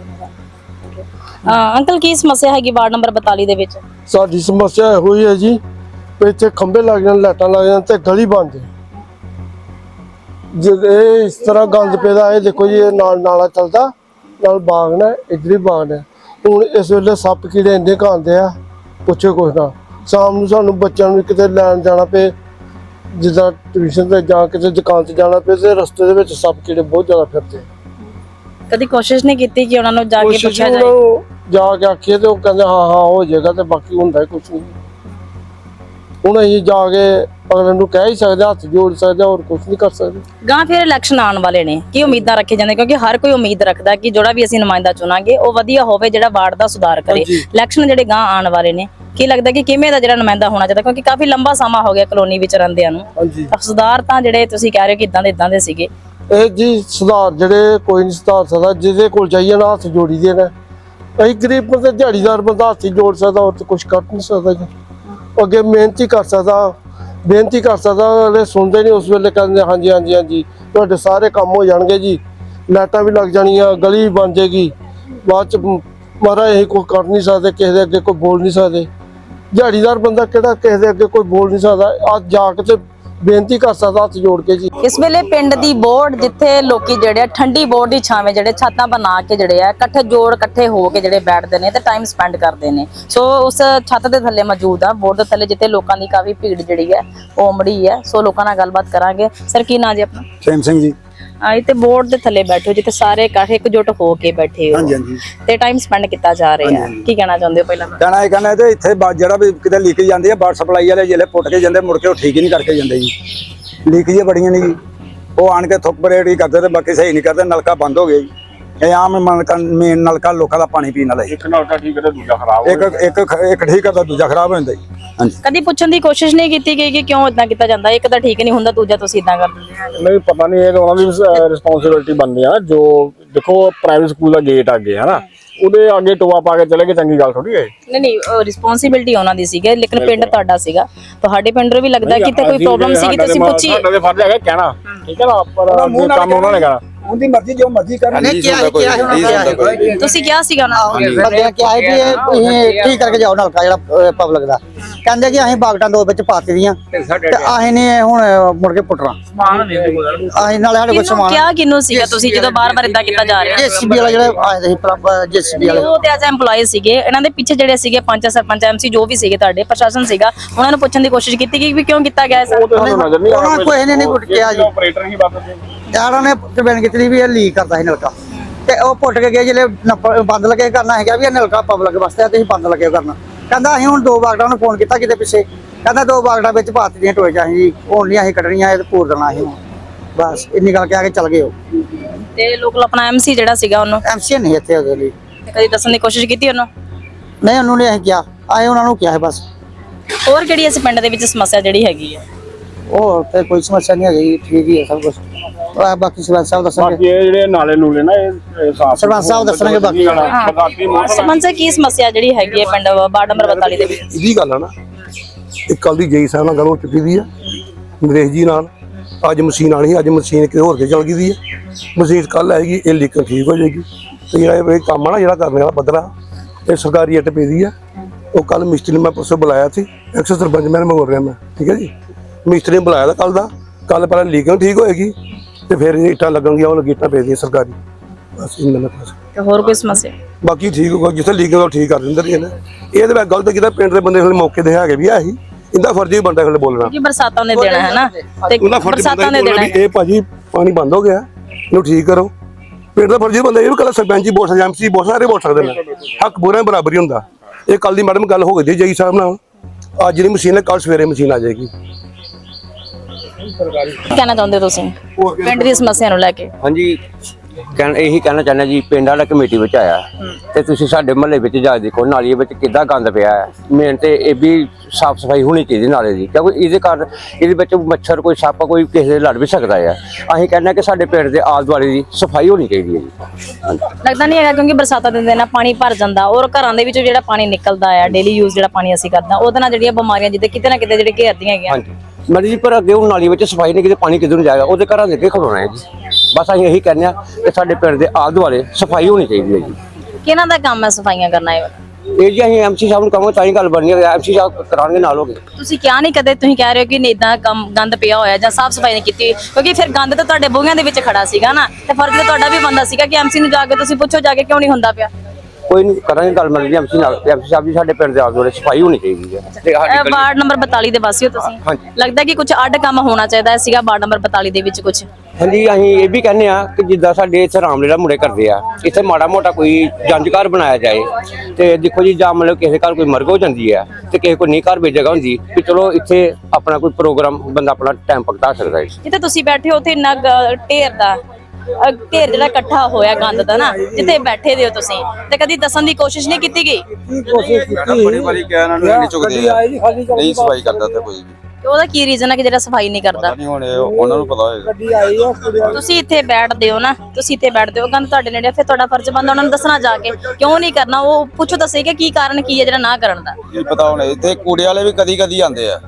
ਅਹ ਅੰਕਲ ਕੀ ਸਮੱਸਿਆ ਹੈਗੀ ਵਾਰਡ ਨੰਬਰ 42 ਦੇ ਵਿੱਚ? ਸਾਡੀ ਸਮੱਸਿਆ ਇਹੋ ਹੀ ਹੈ ਜੀ ਵੀ ਇੱਥੇ ਖੰਭੇ ਲੱਗ ਜਾਣ ਲਾਈਟਾਂ ਲੱਗ ਜਾਣ ਤੇ ਗਲੀ ਬਣ ਜੇ ਇਹ ਇਸ ਤਰ੍ਹਾਂ ਗੰਦ ਪੈਦਾ ਇਹ ਦੇਖੋ ਜੀ ਇਹ ਨਾਲ ਨਾਲਾ ਚੱਲਦਾ ਨਾਲ ਬਾਗ ਨੇ ਇੱਧਰ ਹੀ ਬਾਗ ਨੇ ਹੁਣ ਇਸ ਵੇਲੇ ਸੱਪ ਕੀੜੇ ਇੰਨੇ ਖਾਂਦੇ ਆ ਪੁੱਛੋ ਕੁਛ ਨਾ। ਸ਼ਾਮ ਨੂੰ ਸਾਨੂੰ ਬੱਚਿਆਂ ਨੂੰ ਕਿਤੇ ਲੈਣ ਜਾਣਾ ਪਏ ਜਿੱਦਾਂ ਟਿਊਸ਼ਨ ਤੇ ਜਾਂ ਕਿਤੇ ਦੁਕਾਨ ਤੇ ਜਾਣਾ ਪਏ ਤੇ ਰਸਤੇ ਦੇ ਵਿੱਚ ਸੱਪ ਕੀੜੇ ਬਹੁਤ ਜ਼ਿਆਦਾ ਫਿਰਦੇ ਕਦੀ ਕੋਸ਼ਿਸ਼ ਨਹੀਂ ਕੀਤੀ ਕਿ ਉਹਨਾਂ ਨੂੰ ਜਾ ਕੇ ਪੁੱਛਿਆ ਜਾਏ? ਜਾ ਕੇ ਆਖੀਏ ਤੇ ਉਹ ਕਹਿੰਦੇ ਹਾਂ ਹਾਂ ਹੋ ਜਾਏਗਾ ਤੇ ਬਾਕੀ ਹੁੰਦਾ ਹੀ ਕੁਛ ਨਹੀਂ। ਹੁਣ ਅਸੀਂ ਜਾ ਕੇ ਅਗਲੇ ਨੂੰ ਕਹਿ ਹੀ ਸਕਦੇ ਹੱਥ ਜੋੜ ਸਕਦੇ ਹੋਰ ਕੁਝ ਨਹੀਂ ਕਰ ਸਕਦੇ। ਗਾਂ ਫਿਰ ਇਲੈਕਸ਼ਨ ਆਉਣ ਵਾਲੇ ਨੇ ਕੀ ਉਮੀਦਾਂ ਰੱਖੇ ਜਾਂਦੇ ਕਿਉਂਕਿ ਹਰ ਕੋਈ ਉਮੀਦ ਰੱਖਦਾ ਕਿ ਜਿਹੜਾ ਵੀ ਅਸੀਂ ਨੁਮਾਇੰਦਾ ਚੁਣਾਂਗੇ ਉਹ ਵਧੀਆ ਹੋਵੇ ਜਿਹੜਾ ਵਾਰਡ ਦਾ ਸੁਧਾਰ ਕਰੇ। ਹਾਂਜੀ। ਇਲੈਕਸ਼ਨ ਜਿਹੜੇ ਗਾਂ ਆਉਣ ਵਾਲੇ ਨੇ ਕੀ ਲੱਗਦਾ ਕਿ ਕਿਵੇਂ ਦਾ ਜਿਹੜਾ ਨੁਮਾਇੰਦਾ ਹੋਣਾ ਚਾਹੀਦਾ? ਕਿਉਂਕਿ ਕਾਫੀ ਲੰਬਾ ਸਮਾਂ ਹੋ ਗਿਆ ਕਲੋਨੀ ਵਿੱਚ ਰਹਿੰਦਿਆਂ ਨੂੰ। ਹਾਂਜੀ। ਤਾਂ ਸੁਧਾਰ ਤਾਂ ਜਿਹੜੇ ਤੁਸੀਂ ਕਹਿ ਰਹੇ ਹੋ ਕਿ ਇਦਾਂ ਦੇ ਇਦਾਂ ਦੇ ਸੀਗੇ। ਇਹ ਜੀ ਸੁਧਾਰ ਜਿਹੜੇ ਕੋਈ ਨਹੀਂ ਸੁਧਾਰ ਸਕਦਾ ਜਿਹਦੇ ਕੋਲ ਜਾਈਏ ਨਾ ਹੱਥ ਜੋੜੀ ਦੇ ਨੇ ਅਸੀਂ ਗਰੀਬ ਬੰਦੇ ਦਿਹਾੜੀਦਾਰ ਬੰਦਾ ਹੱਥ ਹੀ ਜੋੜ ਸਕਦਾ ਤਾਂ ਕੁਝ ਕਰ ਨਹੀਂ ਸਕਦਾ ਜੀ। ਅੱਗੇ ਮਿਹਨਤੀ ਕਰ ਸਕਦਾ, ਬੇਨਤੀ ਕਰ ਸਕਦਾ ਅਗਲੇ ਸੁਣਦੇ ਨਹੀਂ ਉਸ ਵੇਲੇ ਕਹਿੰਦੇ, ਹਾਂਜੀ ਹਾਂਜੀ ਹਾਂਜੀ, ਤੁਹਾਡੇ ਸਾਰੇ ਕੰਮ ਹੋ ਜਾਣਗੇ ਜੀ, ਲਾਈਟਾਂ ਵੀ ਲੱਗ ਜਾਣੀਆਂ, ਗਲੀ ਵੀ ਬਣ ਜਾਏਗੀ, ਬਾਅਦ ਚ ਮਹਾਰਾਜ ਇਹ ਕੋਈ ਕਰ ਨਹੀਂ ਸਕਦੇ, ਕਿਸੇ ਦੇ ਅੱਗੇ ਕੋਈ ਬੋਲ ਨਹੀਂ ਸਕਦੇ। ਦਿਹਾੜੀਦਾਰ ਬੰਦਾ ਕਿਹੜਾ ਕਿਸੇ ਦੇ ਅੱਗੇ ਕੋਈ ਬੋਲ ਨਹੀਂ ਸਕਦਾ, ਅੱਜ ਜਾ ਕੇ ਤੇ ਬੇਨਤੀ ਕਰ ਸਕਦਾ ਹੱਥ ਜੋੜ ਕੇ ਜੀ। ਇਸ ਵੇਲੇ ਪਿੰਡ ਦੀ ਬੋਰਡ ਜਿੱਥੇ ਲੋਕੀ ਜਿਹੜੇ ਆ ਠੰਡੀ ਬੋਰਡ ਦੀ ਛਾਵੇਂ ਜਿਹੜੇ ਛੱਤਾਂ ਬਣਾ ਕੇ ਜਿਹੜੇ ਆ ਇਕੱਠੇ ਜੋੜ ਇਕੱਠੇ ਹੋ ਕੇ ਜਿਹੜੇ ਬੈਠਦੇ ਨੇ ਤੇ ਟਾਈਮ ਸਪੈਂਡ ਕਰਦੇ ਨੇ। ਸੋ ਉਸ ਛੱਤ ਦੇ ਥੱਲੇ ਮੌਜੂਦ ਆ ਬੋਰਡ ਦੇ ਥੱਲੇ ਜਿੱਥੇ ਲੋਕਾਂ ਦੀ ਕਾਫੀ ਭੀੜ ਜਿਹੜੀ ਹੈ ਉਹ ਉਮੜੀ ਹੈ ਸੋ ਲੋਕਾਂ ਨਾਲ ਗੱਲਬਾਤ ਕਰਾਂਗੇ। ਸਰ ਕੀ ਨਾਂ ਜੀ ਆਪਣਾ? ਸੇਮ ਸਿੰਘ ਜੀ। ਆਈ ਤੇ ਬੋਰਡ ਦੇ ਥੱਲੇ ਬੈਠੇ ਹੋ ਜਿੱਥੇ ਸਾਰੇ ਇਕੱਠੇ ਇਕਜੁੱਟ ਹੋ ਕੇ ਬੈਠੇ ਹੋ। ਹਾਂਜੀ ਹਾਂਜੀ। ਤੇ ਟਾਈਮ ਸਪੈਂਡ ਕੀਤਾ ਜਾ ਰਿਹਾ। ਹੈ ਕੀ ਕਹਿਣਾ ਚਾਹੁੰਦੇ ਹੋ ਪਹਿਲਾਂ? ਕਹਿਣਾ ਇਹ ਕਹਿਣਾ ਤੇ ਇੱਥੇ ਬਾ- ਜਿਹੜਾ ਵੀ ਕਿਤੇ ਲੀਕ ਜਾਂਦੀ ਹੈ ਵਾਟਰ ਸਪਲਾਈ ਵਾਲੇ ਜਿਹੜੇ ਪੁੱਟ ਕੇ ਜਾਂਦੇ ਮੁੜ ਕੇ ਉਹ ਠੀਕ ਹੀ ਨਹੀਂ ਕਰਕੇ ਜਾਂਦੇ ਜੀ। ਲੀਕ ਜੀ ਬੜੀਆਂ ਨੇ ਜੀ। ਉਹ ਆਣ ਕੇ ਥੁੱਕ ਪਰੇਡ ਹੀ ਕਰਦੇ ਤੇ ਬਾਕੀ ਸਹੀ ਨਹੀਂ ਕਰਦੇ ਨਲਕਾ ਬੰਦ ਹੋ ਗਿਆ ਜੀ। ਇਹ ਆਮ ਨਲਕਾ ਮੇਨ ਨਲਕਾ ਲੋਕਾਂ ਦਾ ਪਾਣੀ ਪੀਣ ਵਾਲਾ ਜੀ ਇੱਕ ਨਲਕਾ ਠੀਕ ਹੈ ਤੇ ਦੂਜਾ ਖਰਾਬ ਇੱਕ ਇੱਕ ਇੱਕ ਠੀਕ ਕਰਦਾ ਦੂਜਾ ਖਰਾਬ ਹੋ ਜਾਂਦਾ ਜੀ। ਹਾਂਜੀ। ਕਦੀ ਪੁੱਛਣ ਦੀ ਕੋਸ਼ਿਸ਼ ਨਹੀਂ ਕੀਤੀ ਗਈ ਕਿ ਕਿਉਂ ਇਦਾਂ ਕੀਤਾ ਜਾਂਦਾ? ਇੱਕ ਤਾਂ ਠੀਕ ਨਹੀਂ ਹੁੰਦਾ ਦੂਜਾ ਤੁਸੀਂ ਇਦਾਂ ਕਰ ਦਿੰਦੇ ਹੋ। ਨਹੀਂ ਪਤਾ ਨਹੀਂ ਇਹ ਤਾਂ ਉਹਨਾਂ ਦੀ ਰਿਸਪੌਂਸਿਬਿਲਟੀ ਬਣਦੀ ਆ ਜੋ ਦੇਖੋ ਪ੍ਰਾਈਵੇਟ ਸਕੂਲ ਦਾ ਗੇਟ ਅੱਗੇ ਹੈ ਨਾ। ਉਹਦੇ ਅੱਗੇ ਟੋਆ ਪਾ ਕੇ ਚਲੇ ਗਏ ਚੰਗੀ ਗੱਲ ਥੋੜੀ ਹੈ ਨਹੀਂ ਨਹੀਂ ਰਿਸਪੌਂਸਿਬਿਲਟੀ ਉਹਨਾਂ ਦੀ ਸੀਗੀ ਲੇਕਿਨ ਪਿੰਡ ਤੁਹਾਡਾ ਸੀਗਾ। ਤੁਹਾਡੇ ਪਿੰਡ ਨੂੰ ਵੀ ਲੱਗਦਾ ਕਿ ਤੇ ਕੋਈ ਪ੍ਰੋਬਲਮ ਸੀਗੀ ਤੁਸੀਂ ਪੁੱਛੀ। ਸਾਡਾ ਤੇ ਫਰਜ਼ ਹੈਗਾ ਕਹਿਣਾ। ਠੀਕ ਹੈ ਨਾ ਪਰ ਕੰਮ ਉਹਨਾਂ ਨੇ ਕਰਨਾ ਉਹਦੀ ਮਰਜ਼ੀ ਜੋ ਮਰਜ਼ੀ ਕਰਨ ਨਹੀਂ ਕਿਹਾ ਹੈ ਕਿਹਾ ਹੈ ਤੁਸੀਂ ਕਿਹਾ ਸੀਗਾ ਨੂੰ। ਬੰਦਿਆਂ ਕਿਹਾ ਹੈ ਕਿ ਇਹ ਤੁਸੀਂ ਠੀਕ ਕਰਕੇ ਜਾਓ ਨਲਕਾ ਜਿਹੜਾ ਪਬਲਿਕ ਦਾ। ਕਹਿੰਦੇ ਕਿ ਅਸੀਂ ਬਾਗਟਾਂ ਦੋ ਵਿੱਚ ਪਾਤੀ ਦੀਆਂ। ਤੇ ਅਸੀਂ ਨੇ ਹੁਣ ਮੁੜ ਕੇ ਪੁੱਟਣਾ। ਅਸੀਂ ਨਾਲੇ ਸਾਡੇ ਕੋਲ ਸਮਾਨ ਕਿਹਾ ਕਿਹਨੂੰ ਸੀਗਾ? ਤੁਸੀਂ ਜਦੋਂ ਬਾਰ-ਬਾਰ ਇਦਾਂ ਕੀਤਾ ਜਾ ਰਿਹਾ ਜੇਸੀਬੀ ਵਾਲਾ ਜਿਹੜਾ ਆਏ ਸੀ ਜੇਸੀਬੀ ਵਾਲੇ। ਉਹ ਤੇ ਐਜ਼ EMPLOYE ਸੀਗੇ। ਇਹਨਾਂ ਦੇ ਪਿੱਛੇ ਜਿਹੜੇ ਸੀਗੇ ਪੰਚ ਸਰਪੰਚ ਐਮਸੀ ਜੋ ਵੀ ਸੀਗੇ ਤੁਹਾਡੇ ਪ੍ਰਸ਼ਾਸਨ ਸੀਗਾ ਉਹਨਾਂ ਨੂੰ ਪੁੱਛਣ ਦੀ ਕੋਸ਼ਿਸ਼ ਕੀਤੀ ਵੀ ਕਿਉਂ ਕੀਤਾ ਗਿਆ ਸਰ ਉਹ ਤੇ ਸਾਨੂੰ ਨਜ਼ਰ ਨਹੀਂ ਆ ਉਹਨਾਂ ਕੋਈ ਨੇ ਨਹੀਂ ਪੁੱਟ ਕਿਹਾ ਜੀ। ਆਪਰੇਟਰ ਹੀ ਬਸ ਯਾਰਾਂ ਨੇ ਕੰਪਲੇਨ ਕੀਤੀ ਵੀ ਇਹ ਲੀਕ ਕਰਦਾ ਸੀ ਨਲਕਾ। ਤੇ ਉਹ ਪੁੱਟ ਕੇ ਗਏ ਜਿਹੜੇ ਬੰਦ ਲੱਗੇ ਕਰਨਾ ਹੈਗਾ ਵੀ ਇਹ ਨਲਕਾ ਪਬਲਿਕ ਵਾਸਤੇ ਆ ਤੁਸੀਂ ਬੰਦ ਲੱਗੇ ਕਰਨਾ। ਕਹਿੰਦਾ ਅਸੀਂ ਹੁਣ ਦੋ ਬਾਗੜਾਂ ਨੂੰ ਫੋਨ ਕੀਤਾ ਕਿਤੇ ਪਿੱਛੇ। ਕਹਿੰਦਾ ਦੋ ਬਾਗੜਾਂ ਵਿੱਚ ਪਾਤੀ ਦੀਆਂ ਟੋਏ ਚ ਅਸੀਂ ਜੀ ਹੁਣ ਨਹੀਂ ਅਸੀਂ ਕੱਢਣੀਆਂ ਇਹ ਤੇ ਪੂਰ ਦੇਣਾ ਅਸੀਂ। ਬਸ ਇੰਨੀ ਗੱਲ ਕਹਿ ਕੇ ਚੱਲ ਗਏ ਉਹ। ਤੇ ਲੋਕਲ ਆਪਣਾ ਐਮਸੀ ਜਿਹੜਾ ਸੀਗਾ ਉਹਨੂੰ? ਐਮਸੀ ਨਹੀਂ ਇੱਥੇ ਉਹਦੇ ਲਈ। ਕਦੀ ਦੱਸਣ ਦੀ ਕੋਸ਼ਿਸ਼ ਕੀਤੀ ਉਹਨੂੰ? ਨਹੀਂ ਉਹਨੂੰ ਨਹੀਂ ਅਸੀਂ ਕਿਹਾ। ਆਏ ਉਹਨਾਂ ਨੂੰ ਕਿਹਾ ਹੈ ਬਸ। ਹੋਰ ਕਿਹੜੀ ਇਸ ਪਿੰਡ ਦੇ ਵਿੱਚ ਸਮੱਸਿਆ ਜਿਹੜੀ ਹੈਗੀ ਹੈ ਉਹ ਤੇ ਕੋਈ ਸਮੱਸਿਆ ਨਹੀਂ ਹੈਗੀ ਠੀਕ ਹੀ ਹੈ ਸਭ ਕੁਝ ਬਾਕੀ ਸਰਪੰਚ ਸਾਹਿਬ ਦੱਸਣਗੇ। ਬਾਕੀ ਇਹ ਜਿਹੜੇ ਨਾਲੇ ਨੂਲੇ ਨਾ ਇਹ ਸਾਫ਼ ਸਰਪੰਚ ਸਾਹਿਬ ਦੱਸਣਗੇ ਬਾਕੀ। ਸਰਪੰਚ ਸਾਹਿਬ ਕੀ ਸਮੱਸਿਆ ਜਿਹੜੀ ਹੈਗੀ ਹੈ ਪਿੰਡ ਵਾਰਡ ਨੰਬਰ 42 ਦੇ ਵਿੱਚ? ਇਹਦੀ ਗੱਲ ਆ ਨਾ ਇੱਕ ਕੱਲ ਦੀ ਜਈ ਸਾਹਿਬ ਨਾਲ ਗੱਲ ਹੋ ਚੁੱਕੀ ਦੀ ਆ ਨਰੇਸ਼ ਜੀ ਨਾਲ। ਅੱਜ ਮਸ਼ੀਨ ਆਣੀ ਸੀ ਅੱਜ ਮਸ਼ੀਨ ਕਿਤੇ ਹੋਰ ਕੇ ਚਲ ਗਈ ਦੀ ਹੈ ਮਸ਼ੀਨ ਕੱਲ ਆਏਗੀ ਇਹ ਲੀਕ ਠੀਕ ਹੋ ਜਾਏਗੀ। ਤੇ ਜਿਹੜਾ ਇਹ ਕੰਮ ਆ ਨਾ ਜਿਹੜਾ ਕਰਨੇ ਵਾਲਾ ਪੱਧਰਾ ਇਹ ਸਰਕਾਰੀ ਅੱਟ ਪਈ ਦੀ ਆ। ਉਹ ਕੱਲ ਮਿਸਤਰੀ ਨੂੰ ਮੈਂ ਪਰਸੋਂ ਬੁਲਾਇਆ ਸੀ। ਐਕਸ ਸਰਪੰਚ ਮੈਂ ਬੋਲ ਰਿਹਾ ਮੈਂ ਠੀਕ ਹੈ ਜੀ? ਮਿਸਤਰੀ ਨੇ ਬੁਲਾਇਆ ਤਾਂ ਕੱਲ ਦਾ। ਕੱਲ ਪਹਿਲਾਂ ਲੀਕ ਠੀਕ ਹੋਏਗੀ। ਤੇ ਫਿਰ ਇੱਟਾਂ ਲੱਗਣਗੀਆਂ ਉਹ ਲੱਗੀਆਂ ਪਈਆਂ ਸਰਕਾਰੀ। ਬਸ ਇਹਨਾਂ ਦਾ ਬਸ ਤੇ ਹੋਰ ਕੋਈ ਸਮੱਸਿਆ? ਬਾਕੀ ਠੀਕ ਹੋਗਾ ਜਿੱਥੇ ਲੀਕ ਉਹ ਠੀਕ ਕਰ ਦਿੰਦੇ ਨੇ ਇਹ ਤੇ ਮੈਂ ਗਲਤ ਕੀਤਾ ਪਿੰਡ ਦੇ ਬੰਦੇ ਹਲੇ ਮੌਕੇ ਤੇ ਹੈਗੇ ਵੀ ਆ ਹੀ ਇਹਦਾ ਫਰਜ਼ ਹੀ ਬੰਦਾ ਹਲੇ ਬੋਲਣਾ। ਕਿ ਬਰਸਾਤਾਂ ਨੇ ਦੇਣਾ ਹੈ ਨਾ। ਤੇ ਉਹਦਾ ਫਰਜ਼ ਬਰਸਾਤਾਂ ਨੇ ਹੀ ਦੇਣਾ ਹੈ। ਇਹ ਭਾਜੀ ਪਾਣੀ ਬੰਦ ਹੋ ਗਿਆ ਇਹਨੂੰ ਠੀਕ ਕਰੋ। ਪਿੰਡ ਦਾ ਫਰਜ਼ ਹੀ ਬੰਦਾ ਇਹ ਵੀ ਕੱਲ ਸਰਪੰਚ ਹੀ ਬੋਲ ਸਕਦਾ ਐਮਸੀ ਬੋਲ ਸਾਰੇ ਬੋਲ ਸਕਦੇ ਨੇ। ਹੱਕ ਬੁਰਾ ਬਰਾਬਰ ਹੀ ਹੁੰਦਾ। ਇਹ ਕੱਲ ਦੀ ਮੈਡਮ ਗੱਲ ਹੋ ਗਈ ਜੀ ਜਈ ਸਾਹਿਬ ਨਾਲ। ਅੱਜ ਜਿਹੜੀ ਮਸ਼ੀਨ ਹੈ ਕੱਲ ਸਵੇਰੇ ਮਸ਼ੀਨ ਆ ਜਾਏਗੀ। ਕੀ ਕਹਿਣਾ ਚਾਹੁੰਦੇ ਹੋ ਤੁਸੀਂ? ਪਿੰਡ ਦੀ ਸਮੱਸਿਆ ਨੂੰ ਲੈ ਕੇ। ਹਾਂਜੀ ਕਹਿਣ ਇਹੀ ਕਹਿਣਾ ਚਾਹੁੰਦਾ ਜੀ ਪਿੰਡ ਵਾਲਾ ਕਮੇਟੀ ਵਿੱਚ ਆਇਆ। ਤੇ ਤੁਸੀਂ ਸਾਡੇ ਮਹੱਲੇ ਵਿੱਚ ਜਾ ਦੇਖੋ ਨਾਲੀਏ ਵਿੱਚ ਕਿੱਦਾਂ ਗੰਦ ਪਿਆ ਹੈ। ਮੇਨ ਤੇ ਇਹ ਵੀ ਸਾਫ਼ ਸਫ਼ਾਈ ਹੋਣੀ ਚਾਹੀਦੀ ਨਾਲੇ ਦੀ। ਕਿਉਂਕਿ ਇਹਦੇ ਕਾਰਨ ਇਹਦੇ ਵਿੱਚ ਮੱਛਰ ਕੋਈ ਸੱਪ ਕੋਈ ਕਿਸੇ ਦੇ ਲੜ ਵੀ ਸਕਦਾ ਹੈ ਅਸੀਂ ਕਹਿੰਦੇ ਹਾਂ ਕਿ ਸਾਡੇ ਪਿੰਡ ਦੇ ਆਲੇ ਦੁਆਲੇ ਦੀ ਸਫ਼ਾਈ ਹੋਣੀ ਚਾਹੀਦੀ ਹੈ ਜੀ। ਲੱਗਦਾ ਨਹੀਂ ਹੈਗਾ ਕਿਉਂਕਿ ਬਰਸਾਤਾਂ ਦੇ ਦਿਨ ਨਾਲ ਪਾਣੀ ਭਰ ਜਾਂਦਾ ਔਰ ਘਰਾਂ ਦੇ ਵਿੱਚੋਂ ਜਿਹੜਾ ਪਾਣੀ ਨਿਕਲਦਾ ਆ ਡੇਲੀ ਯੂਜ਼ ਜਿਹੜਾ ਪਾਣੀ ਅਸੀਂ ਕਰਦੇ ਉਹਦੇ ਨਾਲ ਜਿਹੜੀਆਂ ਬਿਮਾਰੀਆਂ ਜਿੱਦੇ ਕਿਤੇ ਨਾ ਕਿਤੇ ਜਿਹੜੇ ਘੇਰਦੀਆਂ ਹੈਗੀਆਂ। ਮਰੀ ਜੀ ਪਰ ਅੱਗੇ ਉਹ ਨਾਲੀ ਵਿੱਚ ਸਫ਼ਾਈ ਨਹੀਂ ਕਿਤੇ ਪਾਣੀ ਕਿੱਧਰ ਨੂੰ ਜਾਏਗਾ? ਉਹਦੇ ਘਰਾਂ ਦੇ ਅੱਗੇ ਖਲੋਣਾ ਹੈ ਜੀ। ਬਸ ਅਸੀਂ ਇਹੀ ਕਹਿੰਦੇ ਹਾਂ ਕਿ ਸਾਡੇ ਪਿੰਡ ਦੇ ਆਲੇ ਦੁਆਲੇ ਸਫ਼ਾਈ ਹੋਣੀ ਚਾਹੀਦੀ ਹੈ ਜੀ। ਕਿਹਨਾਂ ਦਾ ਕੰਮ ਹੈ ਸਫਾਈਆਂ ਕਰਨਾ ਇਹ? ਵਾਲਾ? ਇਹ ਜੀ ਅਸੀਂ ਐਮਸੀ ਸਾਹਿਬ ਨੂੰ ਕਹਾਂਗੇ ਤਾਂ ਹੀ ਗੱਲ ਬਣਨੀ ਹੈ ਐਮਸੀ ਸਾਹਿਬ ਕਰਾਂਗੇ ਨਾਲ ਹੋਗੇ ਤੁਸੀਂ ਕਿਹਾ ਨਹੀਂ ਕਦੇ ਤੁਸੀਂ ਕਹਿ ਰਹੇ ਹੋ ਕਿ ਇਦਾਂ ਕੰਮ ਗੰਦ ਪਿਆ ਹੋਇਆ ਜਾਂ ਸਾਫ਼ ਸਫ਼ਾਈ ਨਹੀਂ ਕੀਤੀ ਕਿਉਂਕਿ ਫਿਰ ਗੰਦ ਤਾਂ ਤੁਹਾਡੇ ਬੂਹਿਆਂ ਦੇ ਵਿੱਚ ਖੜਾ ਸੀਗਾ ਨਾ ਤੇ ਫਰਜ਼ ਤਾਂ ਤੁਹਾਡਾ ਵੀ ਬੰਦਾ ਸੀਗਾ ਕਿ ਐਮਸੀ ਨੂੰ ਜਾ ਕੇ ਤੁਸੀਂ ਪੁੱਛੋ ਜਾ ਕੇ ਕਿਉਂ ਨਹੀਂ ਹੁੰਦਾ ਪਿਆ? ਕੋਈ ਨਹੀਂ ਕਰਾਂਗੇ ਗੱਲ ਮਿਲ ਜੀ ਐਮਸੀ ਨਾਲ ਐਮਸੀ ਸਾਹਿਬ ਜੀ ਸਾਡੇ ਪਿੰਡ ਦੇ ਆਲੇ ਸਫ਼ਾਈ ਹੋਣੀ ਚਾਹੀਦੀ ਹੈ। ਤੇ ਸਾਡੀ ਇਹ ਗਲੀ- ਵਾਰਡ ਨੰਬਰ 42 ਦੇ ਵਾਸੀਓ ਤੁਸੀਂ। ਹਾਂਜੀ। ਲੱਗਦਾ ਕਿ ਕੁਝ ਅੱਡ ਕੰਮ ਹੋਣਾ ਚਾਹੀਦਾ ਹੈ ਸੀਗਾ ਵਾਰਡ ਨੰਬਰ 42 ਦੇ ਵਿੱਚ ਕੁਝ ਹਾਂਜੀ ਅਸੀਂ ਇਹ ਵੀ ਕਹਿੰਦੇ ਆ ਕਿ ਜਿੱਦਾਂ ਸਾਡੇ ਇੱਥੇ ਰਾਮਲੀਲਾ ਮੁੰਡੇ ਕਰਦੇ ਆ ਇੱਥੇ ਮਾੜਾ ਮੋਟਾ ਕੋਈ ਜੰਜ ਘਰ ਬਣਾਇਆ ਜਾਏ ਤੇ ਦੇਖੋ ਜੀ ਜਾਂ ਮਤਲਬ ਕਿਸੇ ਘਰ ਕੋਈ ਮਰਗ ਹੋ ਜਾਂਦੀ ਹੈ ਤੇ ਕਿਸੇ ਕੋਈ ਨਹੀਂ ਘਰ ਵੀ ਜਗ੍ਹਾ ਹੁੰਦੀ ਕਿ ਚਲੋ ਇੱਥੇ ਆਪਣਾ ਕੋਈ ਪ੍ਰੋਗਰਾਮ ਬੰਦਾ ਆਪਣਾ ਟਾਈਮ ਪਕਤਾ ਸਕਦਾ ਹੈ। ਜਿੱਥੇ ਤੁਸੀਂ ਬੈਠੇ ਹੋ ਉੱਥੇ ਇੰਨਾ ਗ- ਢੇਰ ਦਾ ਢੇਰ ਜਿਹੜਾ ਇਕੱਠਾ ਹੋਇਆ ਗੰਦ ਦਾ ਨਾ ਜਿੱਥੇ ਬੈਠੇ ਦੇ ਹੋ ਤੁਸੀਂ ਤੇ ਕਦੀ ਦੱਸਣ ਦੀ ਕੋਸ਼ਿਸ਼ ਨਹੀਂ ਕੀਤੀ ਗਈ? ਬੜੀ ਵਾਰੀ ਕਿਹਾ ਇਹਨਾਂ ਨੂੰ ਨਹੀਂ ਚੁੱਕਦੇ ਆ। ਨਹੀਂ ਸਫ਼ਾਈ ਕਰਦਾ ਤੇ ਕੋਈ ਵੀ। ਤੇ ਉਹਦਾ ਕੀ ਰੀਜ਼ਨ ਹੈ ਕਿ ਜਿਹੜਾ ਸਫ਼ਾਈ ਨਹੀਂ ਕਰਦਾ? ਨਹੀਂ ਹੁਣ ਇਹ ਉਹਨਾਂ ਨੂੰ ਪਤਾ ਹੋਏਗਾ। ਤੁਸੀਂ ਇੱਥੇ ਬੈਠਦੇ ਹੋ ਨਾ ਤੁਸੀਂ ਇੱਥੇ ਬੈਠਦੇ ਹੋ ਗੰਦ ਤੁਹਾਡੇ ਨੇੜੇ ਫਿਰ ਤੁਹਾਡਾ ਫਰਜ਼ ਬੰਦਾ ਉਹਨਾਂ ਨੂੰ ਦੱਸਣਾ ਜਾ ਕੇ ਕਿਉਂ ਨਹੀਂ ਕਰਨਾ? ਉਹ ਪੁੱਛੋ ਦੱਸੇ ਕਿ ਕੀ ਕਾਰਨ ਕੀ ਹੈ ਜਿਹੜਾ ਨਾ ਕਰਨ ਦਾ। ਕੀ ਪਤਾ ਹੁਣ ਇੱਥੇ ਕੂੜੇ ਵਾਲੇ ਵੀ ਕਦੀ ਕਦੀ ਆਉਂਦੇ ਆ।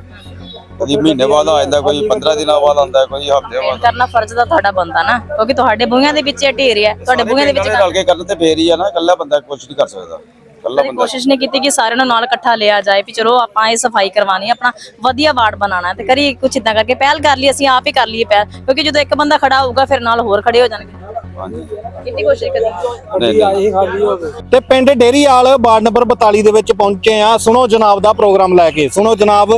ਕਦੀ ਮਹੀਨੇ ਬਾਅਦ ਆ ਜਾਂਦਾ ਕੋਈ 15 ਦਿਨਾਂ ਬਾਅਦ ਆਉਂਦਾ ਕੋਈ ਹਫ਼ਤੇ ਬਾਅਦ ਕਰਨਾ ਫਰਜ਼ ਦਾ ਤੁਹਾਡਾ ਬੰਦਾ ਨਾ ਕਿਉਂਕਿ ਤੁਹਾਡੇ ਬੂਹਿਆਂ ਦੇ ਵਿੱਚ ਇਹ ਢੇਰ ਹੈ ਤੁਹਾਡੇ ਬੂਹਿਆਂ ਦੇ ਵਿੱਚ ਰਲ ਕੇ ਕਰਨ ਤੇ ਫੇਰ ਹੀ ਆ ਨਾ ਇਕੱਲਾ ਬੰਦਾ ਕੁਝ ਨਹੀਂ ਕਰ ਸਕਦਾ ਇਕੱਲਾ ਬੰਦਾ। ਕੋਸ਼ਿਸ਼ ਨਹੀਂ ਕੀਤੀ ਕਿ ਸਾਰਿਆਂ ਨੂੰ ਨਾਲ ਇਕੱਠਾ ਲਿਆ ਜਾਏ ਵੀ ਚਲੋ ਆਪਾਂ ਇਹ ਸਫ਼ਾਈ ਕਰਵਾਣੀ ਆਪਣਾ ਵਧੀਆ ਵਾਰਡ ਬਣਾਉਣਾ ਤੇ ਕਰੀ ਕੁਛ ਇਦਾਂ ਕਰਕੇ ਪਹਿਲ ਕਰ ਲਈ ਅਸੀਂ ਆਪ ਹੀ ਕਰ ਲਈਏ ਪਹਿਲ ਕਿਉਂਕਿ ਜਦੋਂ ਇੱਕ ਬੰਦਾ ਖੜਾ ਹੋਊਗਾ ਫਿਰ ਨਾਲ ਹੋਰ ਖੜੇ ਹੋ ਜਾਣਗੇ। ਹਾਂਜੀ। ਕਿੰਨੀ ਕੋਸ਼ਿਸ਼ ਕਰੀ ਨਹੀਂ ਨਹੀਂ। ਤੇ ਪਿੰਡ ਡੇਰੀਵਾਲ ਵਾਰਡ ਨੰਬਰ 42 ਦੇ ਵਿੱਚ ਪਹੁੰਚੇ ਆ। ਸੁਣੋ ਜਨਾਬ ਦਾ ਪ੍ਰੋਗਰਾਮ ਲੈ ਕੇ। ਸੁਣੋ ਜਨਾਬ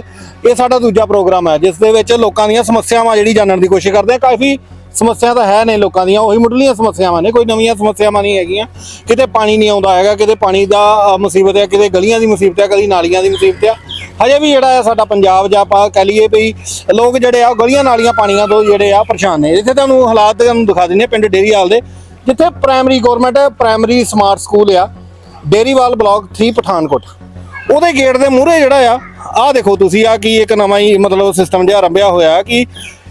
ਇਹ ਸਾਡਾ ਦੂਜਾ ਪ੍ਰੋਗਰਾਮ ਹੈ ਜਿਸ ਦੇ ਵਿੱਚ ਲੋਕਾਂ ਦੀਆਂ ਸਮੱਸਿਆਵਾਂ ਜਿਹੜੀ ਜਾਣਨ ਦੀ ਕੋਸ਼ਿਸ਼ ਕਰਦੇ ਆ। ਕਾਫੀ ਸਮੱਸਿਆ ਤਾਂ ਹੈ ਨੇ ਲੋਕਾਂ ਦੀਆਂ ਉਹੀ ਮੁੱਢਲੀਆਂ ਸਮੱਸਿਆਵਾਂ ਨੇ ਕੋਈ ਨਵੀਆਂ ਸਮੱਸਿਆਵਾਂ ਨਹੀਂ ਹੈਗੀਆਂ। ਕਿਤੇ ਪਾਣੀ ਨਹੀਂ ਆਉਂਦਾ ਹੈਗਾ ਕਿਤੇ ਪਾਣੀ ਦਾ ਅ, ਮੁਸੀਬਤ ਹੈ ਕਿਤੇ ਗਲੀਆਂ ਦੀ ਮੁਸੀਬਤ ਹੈ ਕਦੀ ਨਾਲੀਆਂ ਦੀ ਮੁਸੀਬਤ ਹੈ ਹਜੇ ਵੀ ਜਿਹੜਾ ਹੈ ਸਾਡਾ ਪੰਜਾਬ ਜਾਂ ਆਪਾਂ ਕਹ ਲਈਏ ਵੀ ਲੋਕ ਜਿਹੜੇ ਆ ਗਲੀਆਂ ਨਾਲੀਆਂ ਪਾਣੀਆਂ ਤੋਂ ਜਿਹੜੇ ਆ ਪਰੇਸ਼ਾਨ ਨੇ। ਇੱਥੇ ਤੁਹਾਨੂੰ ਹਾਲਾਤ ਤੁਹਾਨੂੰ ਦਿਖਾ ਦਿੰਦੇ ਹਾਂ ਪਿੰਡ ਡੇਰੀਵਾਲ ਦੇ ਜਿੱਥੇ primary government primary smart school ਆ ਡੇਰੀਵਾਲ ਬਲਾਕ 3 ਪਠਾਨਕੋਟ। ਉਹਦੇ ਗੇਟ ਦੇ ਮੂਹਰੇ ਜਿਹੜਾ ਆ ਆਹ ਦੇਖੋ ਤੁਸੀਂ ਆ ਕੀ ਇੱਕ ਨਵਾਂ ਹੀ ਮਤਲਬ ਸਿਸਟਮ ਜਿਹਾ ਰੰਭਿਆ ਹੋਇਆ ਕਿ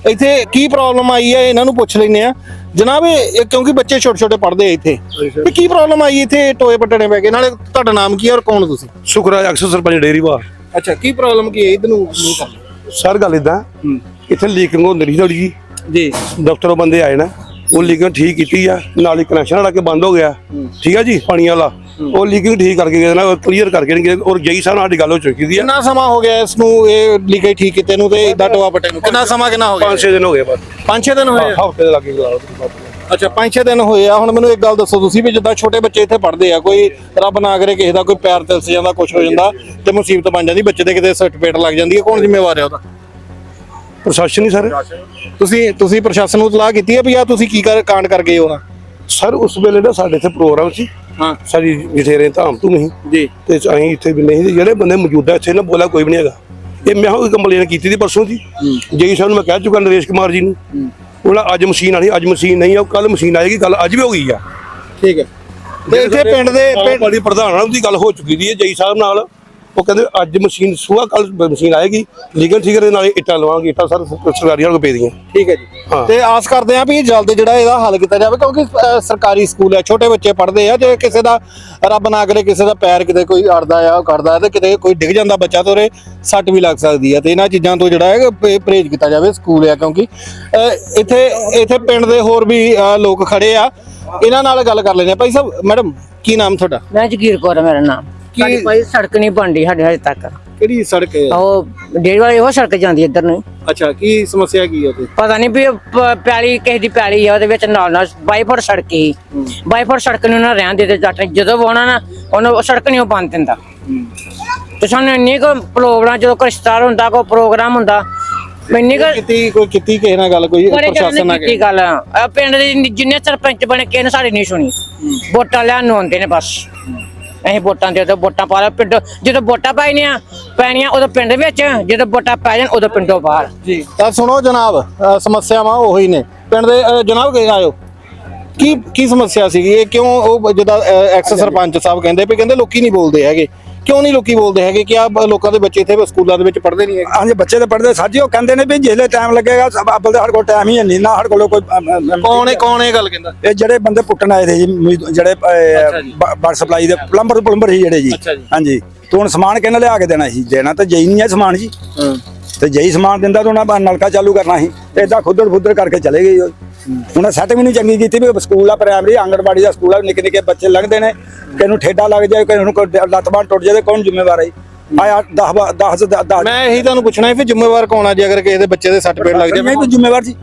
ਇੱਥੇ ਕੀ ਪ੍ਰੋਬਲਮ ਆਈ ਹੈ ਇਹਨਾਂ ਨੂੰ ਪੁੱਛ ਲੈਂਦੇ ਆ। ਜਨਾਬ ਇਹ ਕਿਉਂਕਿ ਬੱਚੇ ਛੋਟੇ ਛੋਟੇ ਪੜ੍ਹਦੇ ਆ ਇੱਥੇ। ਵੀ ਕੀ ਪ੍ਰੋਬਲਮ ਆਈ ਇੱਥੇ ਟੋਏ ਪੱਟਣੇ ਪੈ ਗਏ ਨਾਲੇ ਤੁਹਾਡਾ ਨਾਮ ਕੀ ਹੈ ਔਰ ਕੌਣ ਤੁਸੀਂ? ਸੁਖਰਾਜ ਅਕਸਰ ਸਰਪੰਚ ਡੇਰੀ ਬਾਰ ਅੱਛਾ ਕੀ ਪ੍ਰੋਬਲਮ ਕੀ ਹੈ? ਇਹਨੂੰ ਮੂੰਹ ਕਰ ਸਰ ਗੱਲ ਇਦਾਂ ਇੱਥੇ ਲੀਕਿੰਗ ਹੁੰਦੀ ਰਹੀ ਥੋੜੀ ਜੀ। ਜੀ ਦਫ਼ਤਰੋਂ ਬੰਦੇ ਆਏ ਨਾ ਉਹ ਲੀਕਿੰਗ ਠੀਕ ਕੀਤੀ ਆ ਨਾਲ ਹੀ ਕਨੈਕਸ਼ਨ ਵਾਲਾ ਕੇ ਬੰਦ ਹੋ ਗਿਆ। ਠੀਕ ਆ ਜੀ ਪਾਣੀ ਵਾਲਾ। ਉਹ ਲੀਕਿੰਗ ਠੀਕ ਕਰਕੇ ਗਏ ਨਾ ਕਲੀਅਰ ਕਰਕੇ ਗਏ ਔਰ ਜਈ ਸਾਹਿਬ ਨਾਲ ਸਾਡੀ ਗੱਲ ਹੋ ਚੁੱਕੀ ਦੀ ਆ। ਕਿੰਨਾ ਸਮਾਂ ਹੋ ਗਿਆ ਇਸ ਨੂੰ ਇਹ ਲੀਕੇਜ ਠੀਕ ਕੀਤੇ ਨੂੰ ਤੇ ਇਦਾਂ ਟੋਆ ਪੱਟੇ ਨੂੰ? ਕਿੰਨਾ ਸਮਾਂ ਕਿੰਨਾ ਹੋ ਗਿਆ? 5-6 ਦਿਨ ਹੋ ਗਏ ਬਸ। 5-6 ਦਿਨ ਹੋਏ? ਹਫ਼ਤੇ ਦੇ ਲੱਗੇ ਅੱਛਾ 5-6 ਦਿਨ ਹੋਏ ਆ। ਹੁਣ ਮੈਨੂੰ ਇੱਕ ਗੱਲ ਦੱਸੋ ਤੁਸੀਂ ਵੀ ਜਿੱਦਾਂ ਛੋਟੇ ਬੱਚੇ ਇੱਥੇ ਪੜ੍ਹਦੇ ਆ ਕੋਈ ਰੱਬ ਨਾ ਕਰੇ ਕਿਸੇ ਦਾ ਕੋਈ ਪੈਰ ਤਿਲਸ ਜਾਂਦਾ ਕੁਝ ਹੋ ਜਾਂਦਾ ਤੇ ਮੁਸੀਬਤ ਬਣ ਜਾਂਦੀ ਬੱਚੇ ਦੇ ਕਿਤੇ ਸਰਟੀਫਿਕੇਟ ਲੱਗ ਜਾਂਦੀ ਹੈ ਕੌਣ ਜ਼ਿੰਮੇਵਾਰ ਹੈ ਉਹਦਾ? ਪ੍ਰਸ਼ਾਸਨ ਹੀ ਸਰ। ਤੁਸੀਂ ਤੁਸੀਂ ਪ੍ਰਸ਼ਾਸਨ ਨੂੰ ਇਤਲਾਹ ਕੀਤੀ ਹੈ ਵੀ ਆ ਤੁਸੀਂ ਕੀ ਕਰ ਕਾਂਡ ਕਰ ਗਏ ਹੋ ਨਾ? ਸਰ ਉਸ ਵੇਲੇ ਨਾ ਸਾਡੇ ਇੱਥੇ ਪ੍ਰੋਗਰਾਮ ਸੀ। ਹਾਂ। ਸਾਡੀ ਜਠੇਰੇ ਧਾਮ ਤੂੰ ਨਹੀਂ। ਜੀ। ਤੇ ਅਸੀਂ ਇੱਥੇ ਵੀ ਨਹੀਂ। ਜਿਹੜੇ ਬੰਦੇ ਮੌਜੂਦਾ ਇੱਥੇ ਨਾ ਬੋਲਾ ਕੋਈ ਵੀ ਨਹੀਂ ਹੈਗਾ। ਇਹ ਮੈਂ ਉਹ ਕੰਪਲੇਨ ਕੀਤੀ ਸੀ ਪਰਸੋਂ ਦੀ। ਜਈ ਸਾਹਿਬ ਨੂੰ ਮੈਂ ਕਹਿ ਚੁੱਕਾ ਨਰੇਸ਼ ਕੁਮਾਰ ਜੀ ਨੂੰ। ਉਹਨਾਂ ਅੱਜ ਮਸ਼ੀਨ ਆਣੀ ਅੱਜ ਮਸ਼ੀਨ ਨਹੀਂ ਆ ਕੱਲ ਮਸ਼ੀਨ ਆਏਗੀ ਕੱਲ ਅੱਜ ਵੀ ਹੋ ਗਈ ਆ। ਠੀਕ ਹੈ। ਤੇ ਇੱਥੇ ਪਿੰਡ ਦੇ ਪਿੰਡ ਪਾਰਟੀ ਪ੍ਰਧਾਨ ਨਾਲ ਉਹਦੀ ਗੱਲ ਹੋ ਚੁੱਕੀ ਦੀ ਹੈ ਜਈ ਸਾਹਿਬ ਨਾਲ। ਉਹ ਕਹਿੰਦੇ ਅੱਜ ਮਸ਼ੀਨ ਸੁਆ ਕੱਲ ਮਸ਼ੀਨ ਆਏਗੀ ਲੀਗਲ ਠੀਕ ਦੇ ਨਾਲ ਇੱਟਾਂ ਲਵਾਂਗੇ ਇੱਟਾਂ ਸਰ ਸਰਕਾਰੀ ਵਾਲੇ ਪੇ ਦੀਆਂ। ਠੀਕ ਹੈ ਜੀ। ਹਾਂ। ਤੇ ਆਸ ਕਰਦੇ ਆ ਵੀ ਜਲਦ ਜਿਹੜਾ ਇਹਦਾ ਹੱਲ ਕੀਤਾ ਜਾਵੇ ਕਿਉਂਕਿ ਅ, ਸਰਕਾਰੀ ਸਕੂਲ ਹੈ ਛੋਟੇ ਬੱਚੇ ਪੜ੍ਹਦੇ ਆ ਜੇ ਕਿਸੇ ਦਾ ਰੱਬ ਨਾ ਕਰੇ ਕਿਸੇ ਦਾ ਪੈਰ ਕਿਤੇ ਕੋਈ ਅੜਦਾ ਆ ਉਹ ਕਰਦਾ ਤੇ ਕਿਤੇ ਕੋਈ ਡਿੱਗ ਜਾਂਦਾ ਬੱਚਾ ਤੇ ਉਹਦੇ ਸੱਟ ਵੀ ਲੱਗ ਸਕਦੀ ਹੈ ਤੇ ਇਹਨਾਂ ਚੀਜ਼ਾਂ ਤੋਂ ਜਿਹੜਾ ਹੈ ਪ- ਪਰਹੇਜ਼ ਕੀਤਾ ਜਾਵੇ ਸਕੂਲ ਆ ਕਿਉਂਕਿ ਅ, ਇੱਥੇ ਇੱਥੇ ਪਿੰਡ ਦੇ ਹੋਰ ਵੀ ਅ, ਲੋਕ ਖੜੇ ਆ। ਇਹਨਾਂ ਨਾਲ ਗੱਲ ਕਰ ਲੈਂਦੇ ਆ ਭਾਈ ਸਾਹਿਬ ਮੈਡਮ ਕੀ ਨਾਮ ਤੁਹਾਡਾ? ਮੈਂ ਜਗੀਰ ਕੌਰ ਆ ਮੇਰਾ ਨਾਮ। ਕੀ- ਕੋਈ ਸੜਕ ਨਹੀਂ ਬਣਦੀ ਸਾਡੇ ਹਜੇ ਤੱਕ। ਕਿਹੜੀ ਸੜਕ ਹੈ? ਉਹ ਡੇਢ ਵਾਲੀ ਉਹ ਸੜਕ ਜਾਂਦੀ ਇੱਧਰ ਨੂੰ। ਅੱਛਾ ਕੀ ਸਮੱਸਿਆ ਕੀ ਹੈ ਤੇ ਪਤਾ ਨਹੀਂ ਵੀ ਉਹ ਪ- ਪੈਲੀ ਕਿਸੇ ਦੀ ਪੈਲੀ ਆ ਉਹਦੇ ਵਿੱਚ ਨਾਲ ਨਾਲ 22 ਫੁੱਟ ਸੜਕ ਹੀ। 22 ਫੁੱਟ ਸੜਕ ਨੂੰ ਨਾ ਰਹਿਣ ਦੇ ਜੱਟ ਨੇ। ਜਦੋਂ ਵਾਉਣਾ ਨਾ ਉਹਨੂੰ ਉਹ ਸੜਕ ਨਹੀਂ ਉਹ ਬੰਦ ਦਿੰਦਾ। ਤੇ ਸਾਨੂੰ ਇੰਨੀ ਕੋ ਪ੍ਰੋਗਰਾਮ ਜਦੋਂ ਕੋਈ ਰਿਸ਼ਤੇਦਾਰ ਹੁੰਦਾ ਕੋਈ ਪ੍ਰੋਗਰਾਮ ਹੁੰਦਾ ਇੰਨੀ ਕੋ ਕੀਤੀ ਕੋਈ ਕੀਤੀ ਕਿਸੇ ਨਾਲ ਗੱਲ ਕੋਈ ਬੜੇ ਪ੍ਰਸ਼ਾਸਨ ਨਾਲ ਕੀਤੀ ਗੱਲ। ਆਹ ਪਿੰਡ ਦੇ ਜਿੰਨੇ- ਜਿੰਨੇ ਸਰਪੰਚ ਬਣੇ ਕਿਸੇ ਨੇ ਸਾਡੀ ਨਹੀਂ ਸੁਣੀ। ਵੋਟਾਂ ਲੈਣ ਨੂੰ ਆਉਂਦੇ ਨੇ ਬਸ। ਅਸੀਂ ਵੋਟਾਂ ਦੇ ਵੋਟਾਂ ਪਾ ਲਿਆ ਪਿੰਡ। ਜਦੋਂ ਵੋਟਾਂ ਪਾਈਆਂ ਪੈਣੀਆਂ ਉਦੋਂ ਪਿੰਡ ਵਿੱਚ ਜਦੋਂ ਵੋਟਾਂ ਪੈ ਜਾਣ ਉਦੋਂ ਪਿੰਡੋਂ ਬਾਹਰ। ਜੀ। ਤਾਂ ਸੁਣੋ ਜਨਾਬ ਅ, ਸਮੱਸਿਆਵਾਂ ਉਹੀ ਨੇ। ਪਿੰਡ ਦੇ ਅ, ਜਨਾਬ ਕਿ ਆਇਓ? ਕੀ ਕੀ ਸਮੱਸਿਆ ਸੀਗੀ? ਇਹ ਕਿਉਂ ਉਹ ਜਿਹਦਾ ਐਕਸ ਸਰਪੰਚ ਸਾਹਿਬ ਕਹਿੰਦੇ ਵੀ ਕਹਿੰਦੇ ਲੋਕੀ ਨਹੀਂ ਬੋਲਦੇ ਹੈਗੇ। ਕਿਉਂ ਨਹੀਂ ਲੋਕੀ ਬੋਲਦੇ ਹੈਗੇ ਕਿ ਆ ਲੋਕਾਂ ਦੇ ਬੱਚੇ ਇੱਥੇ ਸਕੂਲਾਂ ਦੇ ਵਿੱਚ ਪੜ੍ਹਦੇ ਨਹੀਂ ਹੈਗੇ? ਹਾਂਜੀ ਬੱਚੇ ਤਾਂ ਪੜ੍ਹਦੇ ਸਾਜੀ ਉਹ ਕਹਿੰਦੇ ਨੇ ਵੀ ਜਿਹੜੇ ਟਾਈਮ ਲੱਗੇਗਾ ਅੱਬਲ ਦੇ ਸਾਡੇ ਕੋਲ ਟਾਈਮ ਹੀ ਨਹੀਂ ਨਾ ਸਾਡੇ ਕੋਲ ਕੋਈ ਕੌਣ ਹੈ ਕੌਣ ਇਹ ਗੱਲ ਕਹਿੰਦਾ? ਇਹ ਜਿਹੜੇ ਬੰਦੇ ਪੁੱਟਣ ਆਏ ਦੇ ਜੀ ਜਿਹੜੇ ਬਾਰ ਸਪਲਾਈ ਦੇ ਪਲੰਬਰ ਪਲੰਬਰ ਸੀ ਜਿਹੜੇ ਜੀ। ਹਾਂਜੀ। ਤੇ ਹੁਣ ਸਮਾਨ ਕਿਹਨੇ ਲਿਆ ਕੇ ਦੇਣਾ ਸੀ? ਦੇਣਾ ਤਾਂ ਜਈ ਨਹੀਂ ਹੈ ਸਮਾਨ ਜੀ। ਤੇ ਜਈ ਸਮਾਨ ਦਿੰਦਾ ਤਾਂ ਉਹਨਾਂ ਨਲਕਾ ਚਾਲੂ ਕਰਨਾ ਸੀ। ਤੇ ਇਦਾਂ ਖੁੱਦੜ ਫੁੱਦੜ ਕਰਕੇ ਚਲੇ ਗਏ ਉਹ। ਉਹਨਾਂ ਸੈਟ ਵੀ ਨਹੀਂ ਚੰਗੀ ਕੀਤੀ ਵੀ ਸਕੂਲ ਦਾ ਪ੍ਰਾਇਮਰੀ ਆਂਗਣਵਾੜੀ ਦਾ ਸਕੂਲ ਆ ਨਿੱਕੇ ਨਿੱਕੇ ਬੱਚੇ ਲੰਘਦੇ ਨੇ ਕਿਸੇ ਨੂੰ ਠੇਡਾ ਲੱਗ ਜਾਏ ਨੂੰ ਕੋਈ ਲੱਤ ਬਾਂਹ ਟੁੱਟ ਤੇ ਕੌਣ ਜ਼ਿੰਮੇਵਾਰ ਹੈ? ਆਇਆ 10 10 10 ਮੈਂ ਇਹੀ ਤੁਹਾਨੂੰ ਪੁੱਛਣਾ ਹੈ ਵੀ ਜ਼ਿੰਮੇਵਾਰ ਕੌਣ ਆ ਜੇ ਅਗਰ ਕਿਸੇ ਦੇ ਬੱਚੇ ਦੇ ਸੱਟ ਪੇਟ ਲੱਗ ਜਾਵੇ ਨਹੀਂ ਕੋਈ ਜ਼ਿੰਮੇਵਾਰ ਜੀ।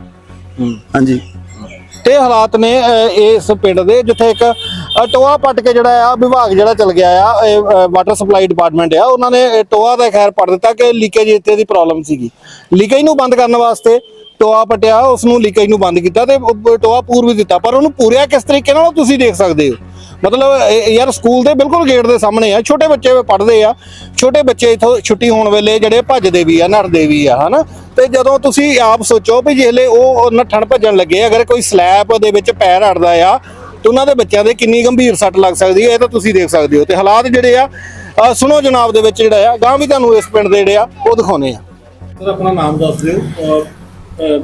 ਹਾਂਜੀ। ਤੇ ਹਾਲਾਤ ਨੇ ਅ, ਇਸ ਪਿੰਡ ਦੇ ਜਿੱਥੇ ਇੱਕ ਅ, ਟੋਆ ਪੱਟ ਕੇ ਜਿਹੜਾ ਆ ਵਿਭਾਗ ਜਿਹੜਾ ਚਲ ਗਿਆ ਆ ਵਾਟਰ ਸਪਲਾਈ ਡਿਪਾਰਟਮੈਂਟ ਆ ਉਹਨਾਂ ਨੇ ਟੋਆ ਦਾ ਖੈਰ ਪੱਟ ਦਿੱਤਾ ਕਿ ਲੀਕੇਜ ਇੱਥੇ ਦੀ ਪ੍ਰੋਬਲਮ ਸੀਗੀ। ਲੀਕੇਜ ਨੂੰ ਬੰਦ ਕਰਨ ਵਾਸਤੇ ਟੋਆ ਪਟਿਆ ਉਸ ਨੂੰ ਲੀਕੇਜ ਨੂੰ ਬੰਦ ਕੀਤਾ ਤੇ ਟੋਆ ਪੂਰ ਵੀ ਦਿੱਤਾ। ਪਰ ਉਹਨੂੰ ਪੂਰਿਆ ਕਿਸ ਤਰੀਕੇ ਨਾਲ ਤੁਸੀਂ ਦੇਖ ਸਕਦੇ ਹੋ। ਮਤਲਬ ਯਾਰ ਸਕੂਲ ਦੇ ਬਿਲਕੁਲ ਗੇਟ ਦੇ ਸਾਹਮਣੇ ਆ। ਛੋਟੇ ਬੱਚੇ ਪੜ੍ਹਦੇ ਆ। ਛੋਟੇ ਬੱਚੇ ਇਥੋਂ ਛੁੱਟੀ ਹੋਣ ਵੇਲੇ ਜਿਹੜੇ ਭੱਜਦੇ ਵੀ ਆ, ਨੱਠਦੇ ਵੀ ਆ, ਹਨਾ? ਤੇ ਜਦੋਂ ਤੁਸੀਂ ਆਪ ਸੋਚੋ ਵੀ ਜਿਹੜੇ ਉਹ ਨੱਠਣ ਭੱਜਣ ਲੱਗੇ, ਅਗਰ ਕੋਈ ਸਲੈਬ ਦੇ ਵਿੱਚ ਪੈਰ ਅੜਦਾ ਆ, ਤੇ ਉਹਨਾਂ ਦੇ ਬੱਚਿਆਂ ਦੇ ਕਿੰਨੀ ਗੰਭੀਰ ਸੱਟ ਲੱਗ ਸਕਦੀ ਹੈ, ਇਹ ਤਾਂ ਤੁਸੀਂ ਦੇਖ ਸਕਦੇ ਹੋ। ਤੇ ਹਾਲਾਤ ਜਿਹੜੇ ਆ ਸੁਣੋ ਜਨਾਬ ਦੇ ਵਿੱਚ ਜਿਹੜਾ ਆ ਗਾਂ ਵੀ ਤੁਹਾਨੂੰ ਇਸ ਪਿੰਡ ਦੇ ਜਿਹੜੇ ਆ, ਉਹ ਦਿਖਾਉਨੇ ਆ। ਸਰ ਆਪਣਾ ਨਾਮ ਦੱਸ ਦਿਓ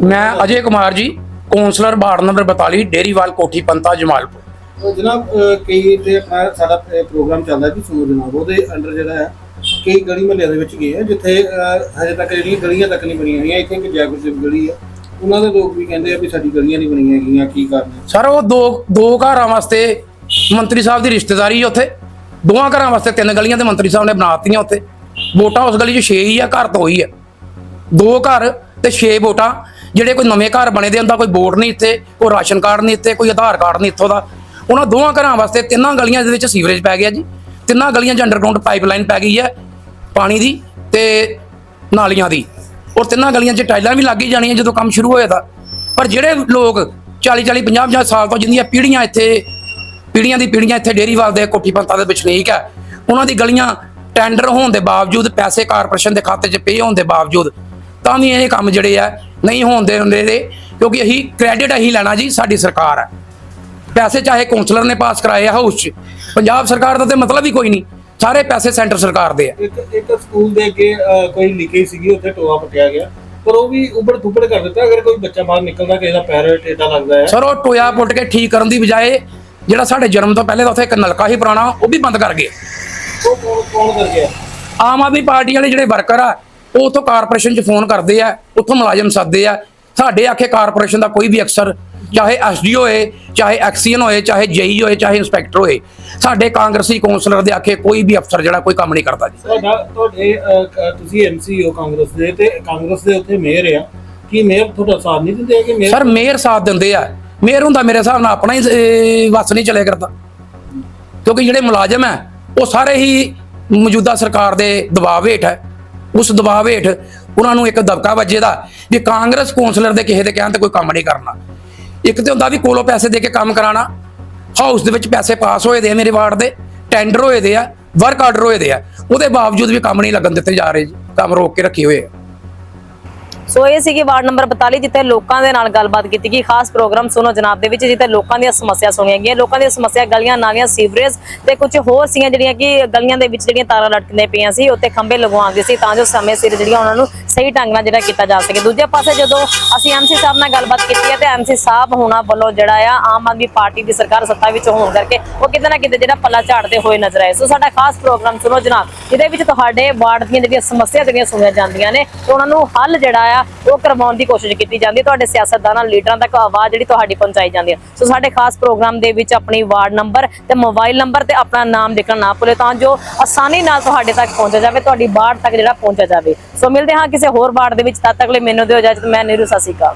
ਮੈਂ ਅਜੇ Kumar ji councillor ward number 42 ਡੇਰੀਵਾਲ ਕੋਠੀ ਪੰਤਾ ਜਮਾਲਪੁਰ। ਜਨਾਬ ਕਈ ਆਪਣਾ ਸਾਡਾ ਪ੍ਰੋਗਰਾਮ ਚੱਲਦਾ ਜੀ ਸੁਣੋ ਜਨਾਬ ਉਹਦੇ ਅੰਡਰ ਜਿਹੜਾ ਆ ਕਈ ਗਲੀ ਮਹੱਲਿਆਂ ਦੇ ਵਿੱਚ ਗਏ ਆ ਜਿੱਥੇ ਹਜੇ ਤੱਕ ਜਿਹੜੀਆਂ ਗਲੀਆਂ ਤੱਕ ਨਹੀਂ ਬਣੀਆਂ ਹੋਈਆਂ ਇੱਥੇ ਇੱਕ ਜੈਗੁਰ ਗਲੀ ਆ। ਉਹਨਾਂ ਦੇ ਲੋਕ ਵੀ ਕਹਿੰਦੇ ਆ ਵੀ ਸਾਡੀ ਗਲੀਆਂ ਨਹੀਂ ਬਣੀਆਂ ਹੈਗੀਆਂ ਕੀ ਕਾਰਨ ਸਰ ਉਹ ਦੋ ਦੋ ਘਰਾਂ ਵਾਸਤੇ ਮੰਤਰੀ ਸਾਹਿਬ ਦੀ ਰਿਸ਼ਤੇਦਾਰੀ ਹੈ ਉੱਥੇ। ਦੋਵਾਂ ਘਰਾਂ ਵਾਸਤੇ ਤਿੰਨ ਗਲੀਆਂ ਤੇ ਮੰਤਰੀ ਸਾਹਿਬ ਨੇ ਬਣਾਤੀਆਂ ਉੱਥੇ। ਵੋਟਾਂ ਉਸ ਗਲੀ 'ਚ 6 ਹੀ ਆ ਘਰ ਤੋਂ ਹੀ ਆ। ਦੋ ਘਰ ਤੇ 6 ਵੋਟਾਂ, ਜਿਹੜੇ ਕੋਈ ਨਵੇਂ ਘਰ ਬਣੇ ਦੇ ਹੁੰਦਾ, ਕੋਈ ਵੋਟ ਨਹੀਂ ਇੱਥੇ, ਕੋਈ ਰਾਸ਼ਨ ਕਾਰਡ ਨਹੀਂ ਇੱਥੇ, ਕੋਈ ਆਧਾਰ ਕਾਰਡ ਨਹੀਂ ਇੱਥੋਂ ਦਾ। ਉਹਨਾਂ ਦੋਵਾਂ ਘਰਾਂ ਵਾਸਤੇ ਤਿੰਨਾਂ ਗਲੀਆਂ ਦੇ ਵਿੱਚ ਸੀਵਰੇਜ ਪੈ ਗਿਆ ਜੀ। ਤਿੰਨਾਂ ਗਲੀਆਂ 'ਚ ਅੰਡਰਗਰਾਉਂਡ ਪਾਈਪਲਾਈਨ ਪੈ ਗਈ ਹੈ ਪਾਣੀ ਦੀ ਤੇ ਨਾਲੀਆਂ ਦੀ। ਔਰ ਤਿੰਨਾਂ ਗਲੀਆਂ 'ਚ ਟਾਈਲਾਂ ਵੀ ਲੱਗ ਹੀ ਜਾਣੀਆਂ ਜਦੋਂ ਕੰਮ ਸ਼ੁਰੂ ਹੋਇਆ ਤਾਂ। ਪਰ ਜਿਹੜੇ ਲੋਕ 40 40 50 50 ਸਾਲ ਤੋਂ ਜਿੰਦੀਆਂ ਪੀੜ੍ਹੀਆਂ ਇੱਥੇ, ਪੀੜ੍ਹੀਆਂ ਦੀ ਪੀੜ੍ਹੀਆਂ ਇੱਥੇ ਡੇਰੀਵਾਲ ਦੇ ਕੋਠੀ ਪੰਤਾਂ ਦੇ ਵਸਨੀਕ ਹੈ ਉਹਨਾਂ ਦੀ ਗਲੀਆਂ ਟੈਂਡਰ ਹੋਣ ਦੇ ਬਾਵਜੂਦ, ਪੈਸੇ ਕਾਰਪੋਰੇਸ਼ਨ ਦੇ ਖਾਤੇ 'ਚ ਪੇ ਹੋਣ ਦੇ ਬਾਵਜੂਦ ਤਾਂ ਵੀ ਇਹ ਕੰਮ ਜਿਹੜੇ ਆ ਨਹੀਂ ਹੋਣਦੇ ਹੁੰਦੇ ਦੇ ਕਿਉਂਕਿ ਅਸੀਂ ਕ੍ਰੈਡਿਟ ਅਸੀਂ ਲੈਣਾ ਜੀ ਸਾਡੀ ਸਰਕਾਰ ਹੈ ਪੈਸੇ ਚਾਹੇ ਕਾਉਂਸਲਰ ਨੇ ਪਾਸ ਕਰਾਏ ਆ ਹਾਊਸ 'ਚ ਪੰਜਾਬ ਸਰਕਾਰ ਦਾ ਤੇ ਮਤਲਬ ਹੀ ਕੋਈ ਨਹੀਂ ਸਾਰੇ ਪੈਸੇ ਸੈਂਟਰ ਸਰਕਾਰ ਦੇ ਆ। ਇੱਕ ਇੱਕ ਸਕੂਲ ਦੇ ਅੱਗੇ ਕੋਈ ਲੀਕੇਜ ਸੀਗੀ ਉੱਥੇ ਟੋਆ ਪਟਿਆ ਗਿਆ ਪਰ ਉਹ ਵੀ ਉਬੜ ਥੁਬੜ ਕਰ ਦਿੱਤਾ ਅਗਰ ਕੋਈ ਬੱਚਾ ਬਾਹਰ ਨਿਕਲਦਾ ਕਿਸੇ ਦਾ ਪੈਰ ਟੇਡਾ ਲੱਗਦਾ ਹੈ। ਸਰ ਉਹ ਟੋਇਆ ਪੁੱਟ ਕੇ ਠੀਕ ਕਰਨ ਦੀ ਬਜਾਏ ਜਿਹੜਾ ਸਾਡੇ ਜਨਮ ਤੋਂ ਪਹਿਲੇ ਦਾ ਉੱਥੇ ਇੱਕ ਨਲਕਾ ਹੀ ਪੁਰਾਣਾ ਉਹ ਵੀ ਬੰਦ ਕਰ ਗਏ। ਉਹ ਕੌਣ ਕੌਣ ਕਰ ਗਿਆ? ਆਮ ਆਦਮੀ ਪਾਰਟੀ ਵਾਲੇ ਜਿਹੜੇ ਵਰਕਰ ਆ ਉਹ ਉਥੋਂ ਕਾਰਪੋਰੇਸ਼ਨ 'ਚ ਫੋਨ ਕਰਦੇ ਆ ਉੱਥੋਂ ਮੁਲਾਜ਼ਮ ਸੱਦਦੇ ਆ। ਸਾਡੇ ਆਖੇ ਕਾਰਪੋਰੇਸ਼ਨ ਦਾ ਕੋਈ ਵੀ ਅਫਸਰ ਚਾਹੇ ਐਸਡੀਓ ਹੋਏ ਚਾਹੇ ਐਕਸੀਅਨ ਹੋਏ ਚਾਹੇ ਜੇਈ ਹੋਏ ਚਾਹੇ ਇੰਸਪੈਕਟਰ ਹੋਏ ਸਾਡੇ ਕਾਂਗਰਸੀ ਕੌਂਸਲਰ ਦੇ ਆਖੇ ਕੋਈ ਵੀ ਅਫਸਰ ਜਿਹੜਾ ਕੋਈ ਕੰਮ ਨਹੀਂ ਕਰਦਾ ਜੀ। ਤੁਹਾਡਾ ਤੁਸੀਂ ਐਮਸੀ ਹੋ ਕਾਂਗਰਸ ਦੇ ਤੇ ਕਾਂਗਰਸ ਦੇ ਉੱਥੇ ਮੇਅਰ ਆ। ਕੀ ਮੇਅਰ ਤੁਹਾਡਾ ਸਾਥ ਨਹੀਂ ਦਿੰਦੇ ਕਿ ਮੇਅਰ ਸਰ ਮੇਅਰ ਸਾਥ ਦਿੰਦੇ ਆ। ਮੇਅਰ ਹੁੰਦਾ ਮੇਰੇ ਹਿਸਾਬ ਨਾਲ ਆਪਣਾ ਹੀ ਵੱਸ ਨਹੀਂ ਚੱਲਿਆ ਕਰਦਾ। ਕਿਉਂਕਿ ਜਿਹੜੇ ਮੁਲਾਜ਼ਮ ਹੈ ਉਹ ਸਾਰੇ ਹੀ ਮੌਜੂਦਾ ਸਰਕਾਰ ਦੇ ਦਬਾਅ ਹੇਠ ਹੈ ਉਸ ਦਬਾਅ ਹੇਠ ਉਹਨਾਂ ਨੂੰ ਇੱਕ ਦਬਕਾ ਵੱਜੇ ਦਾ ਵੀ ਕਾਂਗਰਸ ਕੌਂਸਲਰ ਦੇ ਕਿਸੇ ਦੇ ਕਹਿਣ ਤੇ ਕੋਈ ਕੰਮ ਨਹੀਂ ਕਰਨਾ। ਇੱਕ ਤੇ ਹੁੰਦਾ ਵੀ ਕੋਲੋਂ ਪੈਸੇ ਦੇ ਕੇ ਕੰਮ ਕਰਾਣਾ, ਹਾਊਸ ਦੇ ਵਿੱਚ ਪੈਸੇ ਪਾਸ ਹੋਏ ਦੇ ਆ ਮੇਰੇ ਵਾਰਡ ਦੇ ਟੈਂਡਰ ਹੋਏ ਦੇ ਆ ਵਰਕ ਆਰਡਰ ਹੋਏ ਦੇ ਆ, ਉਹਦੇ ਬਾਵਜੂਦ ਵੀ ਕੰਮ ਨਹੀਂ ਲੱਗਣ ਦਿੱਤੇ ਜਾ ਰਹੇ ਜੀ, ਕੰਮ ਰੋਕ ਕੇ ਰੱਖੇ ਹੋਏ ਆ। ਸੋ ਇਹ ਸੀਗੀ ਵਾਰਡ ਨੰਬਰ 42 ਜਿੱਥੇ ਲੋਕਾਂ ਦੇ ਨਾਲ ਗੱਲਬਾਤ ਕੀਤੀ ਗਈ। ਖਾਸ ਪ੍ਰੋਗਰਾਮ ਸੁਣੋ ਜਨਾਬ ਦੇ ਵਿੱਚ, ਜਿੱਥੇ ਲੋਕਾਂ ਦੀਆਂ ਸਮੱਸਿਆ ਸੁਣੀਆਂ ਗਈਆਂ। ਲੋਕਾਂ ਦੀਆਂ ਸਮੱਸਿਆ, ਗਲੀਆਂ, ਨਾਲੀਆਂ, ਸੀਵਰੇਜ ਤੇ ਕੁਝ ਹੋਰ ਸੀਗੀਆਂ, ਜਿਹੜੀਆਂ ਕਿ ਗਲੀਆਂ ਦੇ ਵਿੱਚ ਜਿਹੜੀਆਂ ਤਾਰਾਂ ਲਟਕਦੀਆਂ ਪਈਆਂ ਸੀ ਉੱਤੇ ਖੰਭੇ ਲਗਵਾਉਂਦੇ ਸੀ ਤਾਂ ਜੋ ਸਮੇਂ ਸਿਰ ਜਿਹੜੀਆਂ ਉਹਨਾਂ ਨੂੰ ਸਹੀ ਢੰਗ ਨਾਲ ਜਿਹੜਾ ਕੀਤਾ ਜਾ ਸਕੇ। ਦੂਜੇ ਪਾਸੇ ਜਦੋਂ ਅਸੀਂ ਐਮਸੀ ਸਾਹਿਬ ਨਾਲ ਗੱਲਬਾਤ ਕੀਤੀ ਹੈ, ਤੇ ਐਮਸੀ ਸਾਹਿਬ ਹੋਣਾ ਵੱਲੋਂ ਜਿਹੜਾ ਆ, ਆਮ ਆਦਮੀ ਪਾਰਟੀ ਦੀ ਸਰਕਾਰ ਸੱਤਾ ਵਿੱਚ ਹੋਣ ਕਰਕੇ ਉਹ ਕਿਤੇ ਨਾ ਕਿਤੇ ਜਿਹੜਾ ਪੱਲਾ ਝਾੜਦੇ ਹੋਏ ਨਜ਼ਰ ਆਏ। ਸੋ ਸਾਡਾ ਖਾਸ ਪ੍ਰੋਗਰਾਮ ਸੁਣੋ ਜਨਾਬ, ਜਿਹਦੇ ਵਿੱਚ ਤੁਹਾਡੇ ਵਾਰਡ ਦੀਆਂ ਜਿਹੜੀਆਂ ਸਮੱਸਿਆ ਜਿਹੜੀਆਂ ਸੁਣੀਆਂ ਜਾਂਦੀਆਂ ਨੇ, ਉਹਨਾਂ ਨੂੰ ਹੱਲ ਜਿਹੜਾ ਆ, ਉਹ ਕਰਵਾਉਣ ਦੀ ਕੋਸ਼ਿਸ਼ ਕੀਤੀ ਜਾਂਦੀ ਹੈ। ਤੁਹਾਡੇ ਸਿਆਸਤਦਾਨਾਂ, ਲੀਡਰਾਂ ਤੱਕ ਆਵਾਜ਼ ਜਿਹੜੀ ਤੁਹਾਡੀ ਪਹੁੰਚਾਈ ਜਾਂਦੀ ਹੈ। ਸੋ ਸਾਡੇ ਖਾਸ ਪ੍ਰੋਗਰਾਮ ਦੇ ਵਿੱਚ ਆਪਣੀ ਵਾਰਡ ਨੰਬਰ ਤੇ ਮੋਬਾਈਲ ਨੰਬਰ ਤੇ ਆਪਣਾ ਨਾਮ ਲਿਖਣਾ ਨਾ ਭੁੱਲੇ, ਤਾਂ ਜੋ ਆਸਾਨੀ ਨਾਲ ਤੁਹਾਡੇ ਤੱਕ ਪਹੁੰਚਿਆ ਜਾਵੇ, ਤੁਹਾਡੀ ਵਾਰਡ ਤੱਕ ਜਿਹੜਾ ਪਹੁੰਚਿਆ ਜਾਵੇ। ਸੋ ਮਿਲਦੇ ਹਾਂ ਕਿਸੇ ਹੋਰ ਵਾਰਡ ਦੇ ਵਿੱਚ, ਤਦ ਤੱਕ ਲਈ ਮੈਨੂੰ ਦਿਓ ਇਜਾਜ਼ਤ, ਮੈਂ ਨੀਰੂ, ਸਤਿ ਸ਼੍ਰੀ ਅਕਾਲ।